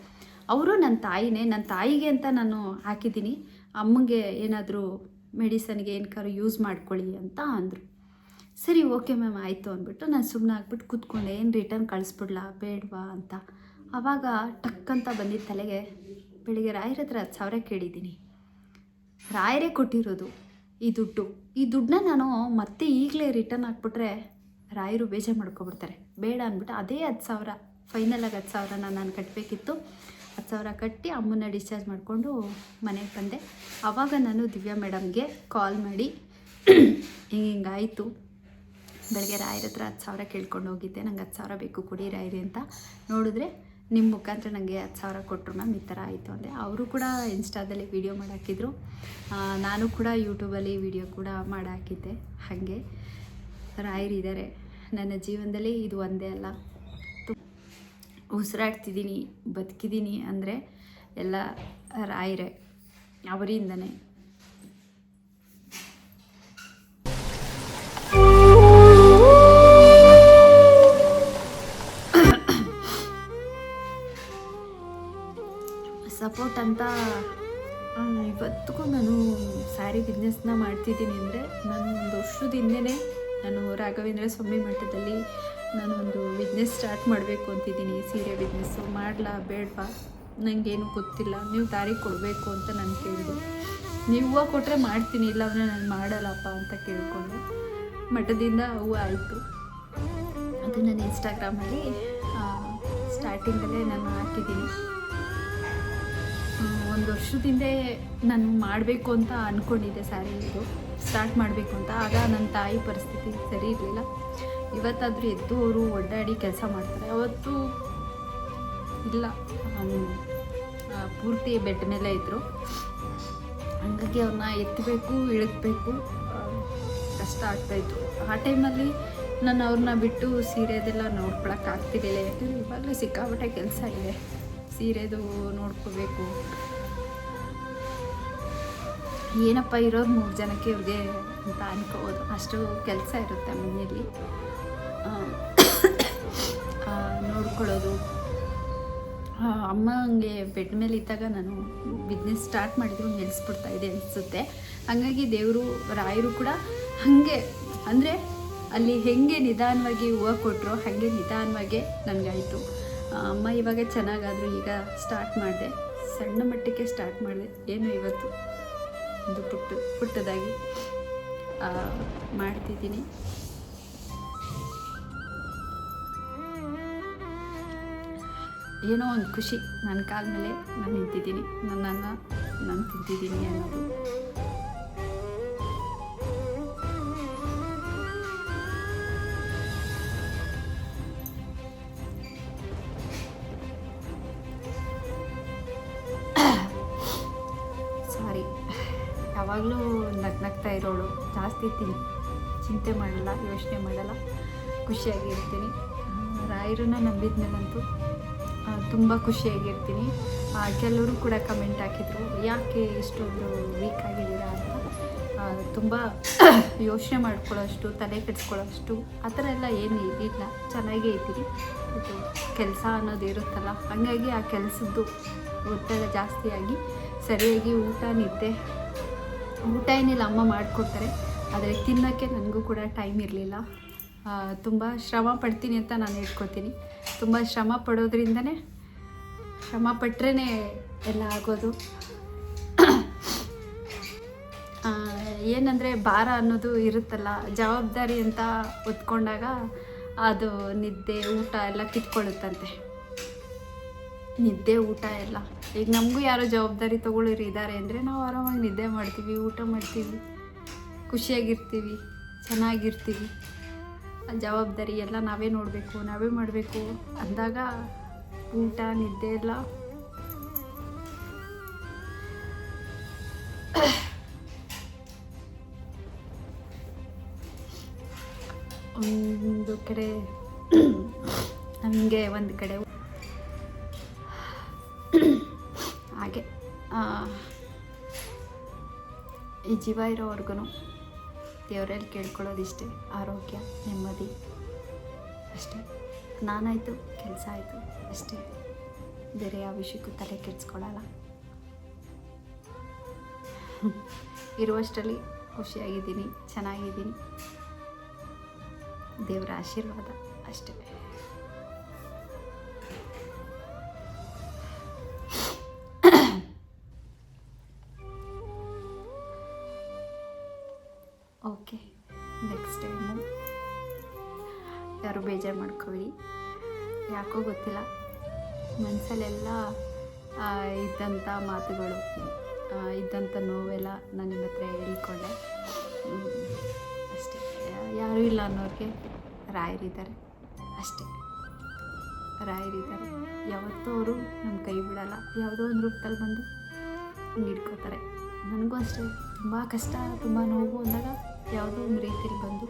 ಅವರು ನನ್ನ ತಾಯಿನೇ, ನನ್ನ ತಾಯಿಗೆ ಅಂತ ನಾನು ಹಾಕಿದ್ದೀನಿ. ಅಮ್ಮಗೆ ಏನಾದರೂ ಮೆಡಿಸನ್ಗೆ ಏನಕ್ಕಾದ್ರು ಯೂಸ್ ಮಾಡ್ಕೊಳ್ಳಿ ಅಂತ ಅಂದರು. ಸರಿ, ಓಕೆ ಮ್ಯಾಮ್, ಆಯಿತು ಅಂದ್ಬಿಟ್ಟು ನಾನು ಸುಮ್ಮನೆ ಆಗ್ಬಿಟ್ಟು ಕೂತ್ಕೊಂಡೆ. ಏನು ರಿಟರ್ನ್ ಕಳಿಸ್ಬಿಡ್ಲಾ? ಬೇಡವಾ ಅಂತ. ಆವಾಗ ಟಕ್ ಅಂತ ಬಂದಿದ್ದ ತಲೆಗೆ ಬೆಳಿಗ್ಗೆ ರಾಯರ ಹತ್ರ ಹತ್ತು ಸಾವಿರ ಕೇಳಿದ್ದೀನಿ. ರಾಯರೇ ಕೊಟ್ಟಿರೋದು ಈ ದುಡ್ಡು. ಈ ದುಡ್ಡನ್ನ ನಾನು ಮತ್ತೆ ಈಗಲೇ ರಿಟರ್ನ್ ಹಾಕ್ಬಿಟ್ರೆ ರಾಯರು ಬೇಜಾರು ಮಾಡ್ಕೊಬಿಡ್ತಾರೆ. ಬೇಡ ಅಂದ್ಬಿಟ್ಟು ಅದೇ ಹತ್ತು ಸಾವಿರ ಫೈನಲಾಗಿ ಹತ್ತು ಸಾವಿರನ ನಾನು ಕಟ್ಟಬೇಕಿತ್ತು ಹತ್ತು ಸಾವಿರ ಕಟ್ಟಿ ಅಮ್ಮನ್ನ ಡಿಸ್ಚಾರ್ಜ್ ಮಾಡಿಕೊಂಡು ಮನೆಗೆ ಬಂದೆ. ಆವಾಗ ನಾನು ದಿವ್ಯಾ ಮೇಡಮ್ಗೆ ಕಾಲ್ ಮಾಡಿ, ಹಿಂಗೆ ಹಿಂಗಾಯಿತು ಬೆಳಗ್ಗೆ ರಾಯರ ಹತ್ರ ಹತ್ತು ಸಾವಿರ ಕೇಳ್ಕೊಂಡು ಹೋಗಿದ್ದೆ. ನಂಗೆ ಹತ್ತು ಸಾವಿರ ಬೇಕು ಕೊಡಿ ರಾಯರಿ ಅಂತ. ನೋಡಿದ್ರೆ ನಿಮ್ಮ ಮುಖಾಂತರ ನನಗೆ ಹತ್ತು ಸಾವಿರ ಕೊಟ್ಟರು ಮ್ಯಾಮ್, ಈ ಥರ ಆಯಿತು ಅಂದೆ. ಅವರು ಕೂಡ ಇನ್ಸ್ಟಾದಲ್ಲಿ ವೀಡಿಯೋ ಮಾಡಾಕಿದ್ರು. ನಾನು ಕೂಡ ಯೂಟ್ಯೂಬಲ್ಲಿ ವೀಡಿಯೋ ಕೂಡ ಮಾಡಾಕಿದ್ದೆ. ಹಾಗೆ ರಾಯರಿದ್ದಾರೆ. ನನ್ನ ಜೀವನದಲ್ಲಿ ಇದು ಒಂದೇ ಅಲ್ಲ. ಉಸಿರಾಡ್ತಿದ್ದೀನಿ ಬದುಕಿದ್ದೀನಿ ಅಂದರೆ ಎಲ್ಲ ರಾಯರೇ, ಅವರಿಂದನೇ. ಸಪೋರ್ಟ್ ಅಂತ ಇವತ್ತಿಗೂ ನಾನು ಸ್ಯಾರಿ ಬಿಸ್ನೆಸ್ನ ಮಾಡ್ತಿದ್ದೀನಿ ಅಂದರೆ ನಾನು ಒಂದು ವರ್ಷದಿಂದನೇ ನಾನು ರಾಘವೇಂದ್ರ ಸ್ವಾಮಿ ಮಠದಲ್ಲಿ ನಾನು ಒಂದು ಬಿಸ್ನೆಸ್ ಸ್ಟಾರ್ಟ್ ಮಾಡಬೇಕು ಅಂತಿದ್ದೀನಿ. ಸೀರೆ ಬಿಸ್ನೆಸ್ಸು ಮಾಡಲಾ ಬೇಡವಾ? ನನಗೇನು ಗೊತ್ತಿಲ್ಲ. ನೀವು ದಾರಿ ಕೊಡಬೇಕು ಅಂತ ನಾನು ಕೇಳಿದೆ. ನೀವು ಹೂವು ಕೊಟ್ಟರೆ ಮಾಡ್ತೀನಿ, ಇಲ್ಲಾಂದರೆ ನಾನು ಮಾಡಲ್ಲಪ್ಪ ಅಂತ ಕೇಳಿಕೊಂಡು ಮಠದಿಂದ ಹೂವು ಆಯಿತು. ಅದು ನಾನು ಇನ್ಸ್ಟಾಗ್ರಾಮಲ್ಲಿ ಸ್ಟಾರ್ಟಿಂಗಲ್ಲೇ ನಾನು ಹಾಕಿದ್ದೀನಿ. ಒಂದು ವರ್ಷದಿಂದ ನಾನು ಮಾಡಬೇಕು ಅಂತ ಅಂದ್ಕೊಂಡಿದ್ದೆ ಸ್ಯಾರಿ ಇದು. ಸ್ಟಾರ್ಟ್ ಮಾಡಬೇಕು ಅಂತ. ಆಗ ನನ್ನ ತಾಯಿ ಪರಿಸ್ಥಿತಿ ಸರಿ ಇರಲಿಲ್ಲ. ಇವತ್ತಾದರೂ ಎದ್ದು ಅವರು ಒಡ್ಡಾಡಿ ಕೆಲಸ ಮಾಡ್ತಾರೆ. ಅವತ್ತು ಇಲ್ಲ. ಪೂರ್ತಿ ಬೆಡ್ ಮೇಲೆ ಇದ್ದರು ಹಾಗಾಗಿ ಅವ್ರನ್ನ ಎತ್ತಬೇಕು ಇಳಿಸ್ಬೇಕು. ಕಷ್ಟ ಆಗ್ತಾಯಿತ್ತು ಆ ಟೈಮಲ್ಲಿ ನಾನು ಅವ್ರನ್ನ ಬಿಟ್ಟು ಸೀರೆದೆಲ್ಲ ನೋಡ್ಕೊಳಕ್ಕೆ ಆಗ್ತಿರ್ಲಿಲ್ಲ. ಯಾಕಂದರೆ ಇವಾಗಲೇ ಸಿಕ್ಕಾಪಟ್ಟೆ ಕೆಲಸ ಇದೆ. ಸೀರೆದು ನೋಡ್ಕೋಬೇಕು. ಏನಪ್ಪ ಇರೋರು ಮೂರು ಜನಕ್ಕೆ ಇವ್ರಿಗೆ ಅಂತ ಅನ್ಕೋಬೋದು. ಅಷ್ಟು ಕೆಲಸ ಇರುತ್ತೆ ಮನೆಯಲ್ಲಿ. ನೋಡ್ಕೊಳ್ಳೋದು. ಅಮ್ಮ ಹಂಗೆ ಬೆಡ್ ಮೇಲೆ ಇದ್ದಾಗ ನಾನು ಬಿಸ್ನೆಸ್ ಸ್ಟಾರ್ಟ್ ಮಾಡಿದ್ರು ನೆಲೆಸ್ಬಿಡ್ತಾ ಇದೆ ಅನಿಸುತ್ತೆ. ಹಾಗಾಗಿ ದೇವರು, ರಾಯರು ಕೂಡ ಹಾಗೆ, ಅಂದರೆ ಅಲ್ಲಿ ಹೆಂಗೆ ನಿಧಾನವಾಗಿ ಹೂವು ಕೊಟ್ಟರು ಹಾಗೆ ನಿಧಾನವಾಗಿ ನನಗಾಯಿತು. ಅಮ್ಮ ಇವಾಗ ಚೆನ್ನಾಗಾದರೂ ಈಗ ಸ್ಟಾರ್ಟ್ ಮಾಡಿದೆ. ಸಣ್ಣ ಮಟ್ಟಕ್ಕೆ ಸ್ಟಾರ್ಟ್ ಮಾಡಿದೆ. ಏನು ಇವತ್ತು? ಒಂದು ಪುಟ್ಟ, ಪುಟ್ಟದಾಗಿ ಮಾಡ್ತಿದ್ದೀನಿ. ಏನೋ ಒಂದು ಖುಷಿ ನನ್ನ ಕಾಲ ಮೇಲೆ ನಾನು ನಿಂತಿದ್ದೀನಿ. ನನ್ನನ್ನು ನಾನು ತಿಂತಿದ್ದೀನಿ ಅನ್ನೋದು. ಸಾರಿ ಯಾವಾಗಲೂ ನಗ್ನಗ್ತಾ ಇರೋಳು. ಜಾಸ್ತಿ ತಿನ್, ಚಿಂತೆ ಮಾಡಲ್ಲ, ಯೋಚನೆ ಮಾಡಲ್ಲ. ಖುಷಿಯಾಗಿರ್ತೀನಿ ರಾಯರನ್ನ ನಂಬಿದ ಮೇಲಂತೂ ತುಂಬ ಖುಷಿಯಾಗಿರ್ತೀನಿ. ಕೆಲವರು ಕೂಡ ಕಮೆಂಟ್ ಹಾಕಿದ್ರು, ಯಾಕೆ ಇಷ್ಟೊಂದು ವೀಕ್ ಆಗಿದ್ದೀರಾ ಅಂತ? ತುಂಬ ಯೋಚನೆ ಮಾಡ್ಕೊಳ್ಳೋಷ್ಟು, ತಲೆ ಕೆಡಿಸ್ಕೊಳ್ಳೋಷ್ಟು, ಆ ಥರ ಎಲ್ಲ ಏನು ಇದಿಲ್ಲ. ಚೆನ್ನಾಗೇ ಇದ್ದೀನಿ. ಇದು ಕೆಲಸ ಅನ್ನೋದು ಇರುತ್ತಲ್ಲ, ಹಾಗಾಗಿ ಆ ಕೆಲಸದ್ದು ಒತ್ತಡ ಜಾಸ್ತಿಯಾಗಿ ಸರಿಯಾಗಿ ಊಟ, ನಿದ್ದೆ, ಊಟ ಏನಿಲ್ಲ, ಅಮ್ಮ ಮಾಡಿಕೊಡ್ತಾರೆ. ಆದರೆ ತಿನ್ನೋಕ್ಕೆ ನನಗೂ ಕೂಡ ಟೈಮ್ ಇರಲಿಲ್ಲ. ತುಂಬ ಶ್ರಮ ಪಡ್ತೀನಿ ಅಂತ ನಾನು ಹೇಳ್ಕೊತೀನಿ. ತುಂಬ ಶ್ರಮ ಪಡೋದ್ರಿಂದನೇ ಶ್ರಮ ಪಟ್ಟರೆ ಎಲ್ಲ ಆಗೋದು. ಏನಂದರೆ ಭಾರ ಅನ್ನೋದು ಇರುತ್ತಲ್ಲ, ಜವಾಬ್ದಾರಿ ಅಂತ ಹೊತ್ಕೊಂಡಾಗ ಅದು ನಿದ್ದೆ, ಊಟ ಎಲ್ಲ ಕಿತ್ಕೊಳ್ಳುತ್ತಂತೆ. ನಿದ್ದೆ, ಊಟ ಎಲ್ಲ. ಈಗ ನಮಗೂ ಯಾರೋ ಜವಾಬ್ದಾರಿ ತಗೊಳ್ಳೋರು ಇದ್ದಾರೆ ಅಂದರೆ ನಾವು ಆರಾಮಾಗಿ ನಿದ್ದೆ ಮಾಡ್ತೀವಿ, ಊಟ ಮಾಡ್ತೀವಿ, ಖುಷಿಯಾಗಿರ್ತೀವಿ, ಚೆನ್ನಾಗಿರ್ತೀವಿ. ಜವಾಬ್ದಾರಿ ಎಲ್ಲ ನಾವೇ ನೋಡಬೇಕು, ನಾವೇ ಮಾಡಬೇಕು ಅಂದಾಗ ಊಟ ನಿದ್ದೆ ಇಲ್ಲ. ಒಂದು ಕಡೆ ನಮಗೆ ಒಂದು ಕಡೆ. ಹಾಗೆ ಈ ಜೀವ ಇರೋವರೆಗೂ ದೇವರಲ್ಲಿ ಕೇಳ್ಕೊಳ್ಳೋದಿಷ್ಟೇ, ಆರೋಗ್ಯ ನೆಮ್ಮದಿ ಅಷ್ಟೇ. ನಾನಾಯಿತು, ಕೆಲಸ ಆಯಿತು, ಅಷ್ಟೇ. ಬೇರೆ ಯಾವ ವಿಷಯಕ್ಕೂ ತಲೆ ಕೆಡಿಸ್ಕೊಳ್ಳಲ್ಲ ಇರುವಷ್ಟರಲ್ಲಿ ಖುಷಿಯಾಗಿದ್ದೀನಿ, ಚೆನ್ನಾಗಿದ್ದೀನಿ. ದೇವರ ಆಶೀರ್ವಾದ ಅಷ್ಟೇ. ಓಕೆ ನೆಕ್ಸ್ಟ್ ಟೈಮು ಯಾರು ಬೇಜಾರು ಮಾಡ್ಕೋಬೇಡಿ. ಯಾಕೋ ಗೊತ್ತಿಲ್ಲ. ಮನಸ್ಸಲ್ಲೆಲ್ಲ ಇದ್ದಂಥ ಮಾತುಗಳು ಇದ್ದಂಥ ನೋವೆಲ್ಲ ನಾನು ನಿಮ್ಮ ಹತ್ರ ಹೇಳ್ಕೊಂಡೆ. ಅಷ್ಟೇ. ಯಾರೂ ಇಲ್ಲ ಅನ್ನೋರಿಗೆ ರಾಯರಿದ್ದಾರೆ. ಅಷ್ಟೇ. ರಾಯರಿದ್ದಾರೆ. ಯಾವತ್ತೂ ಅವರು ನಮ್ಮ ಕೈ ಬಿಡಲ್ಲ. ಯಾವುದೋ ಒಂದು ರೂಪದಲ್ಲಿ ಬಂದು ಹಿಡ್ಕೋತಾರೆ. ನನಗೂ ಅಷ್ಟೇ. ತುಂಬ ಕಷ್ಟ, ತುಂಬ ನೋವು ಅಂದಾಗ ಯಾವುದೋ ಒಂದು ರೀತಿಯಲ್ಲಿ ಬಂದು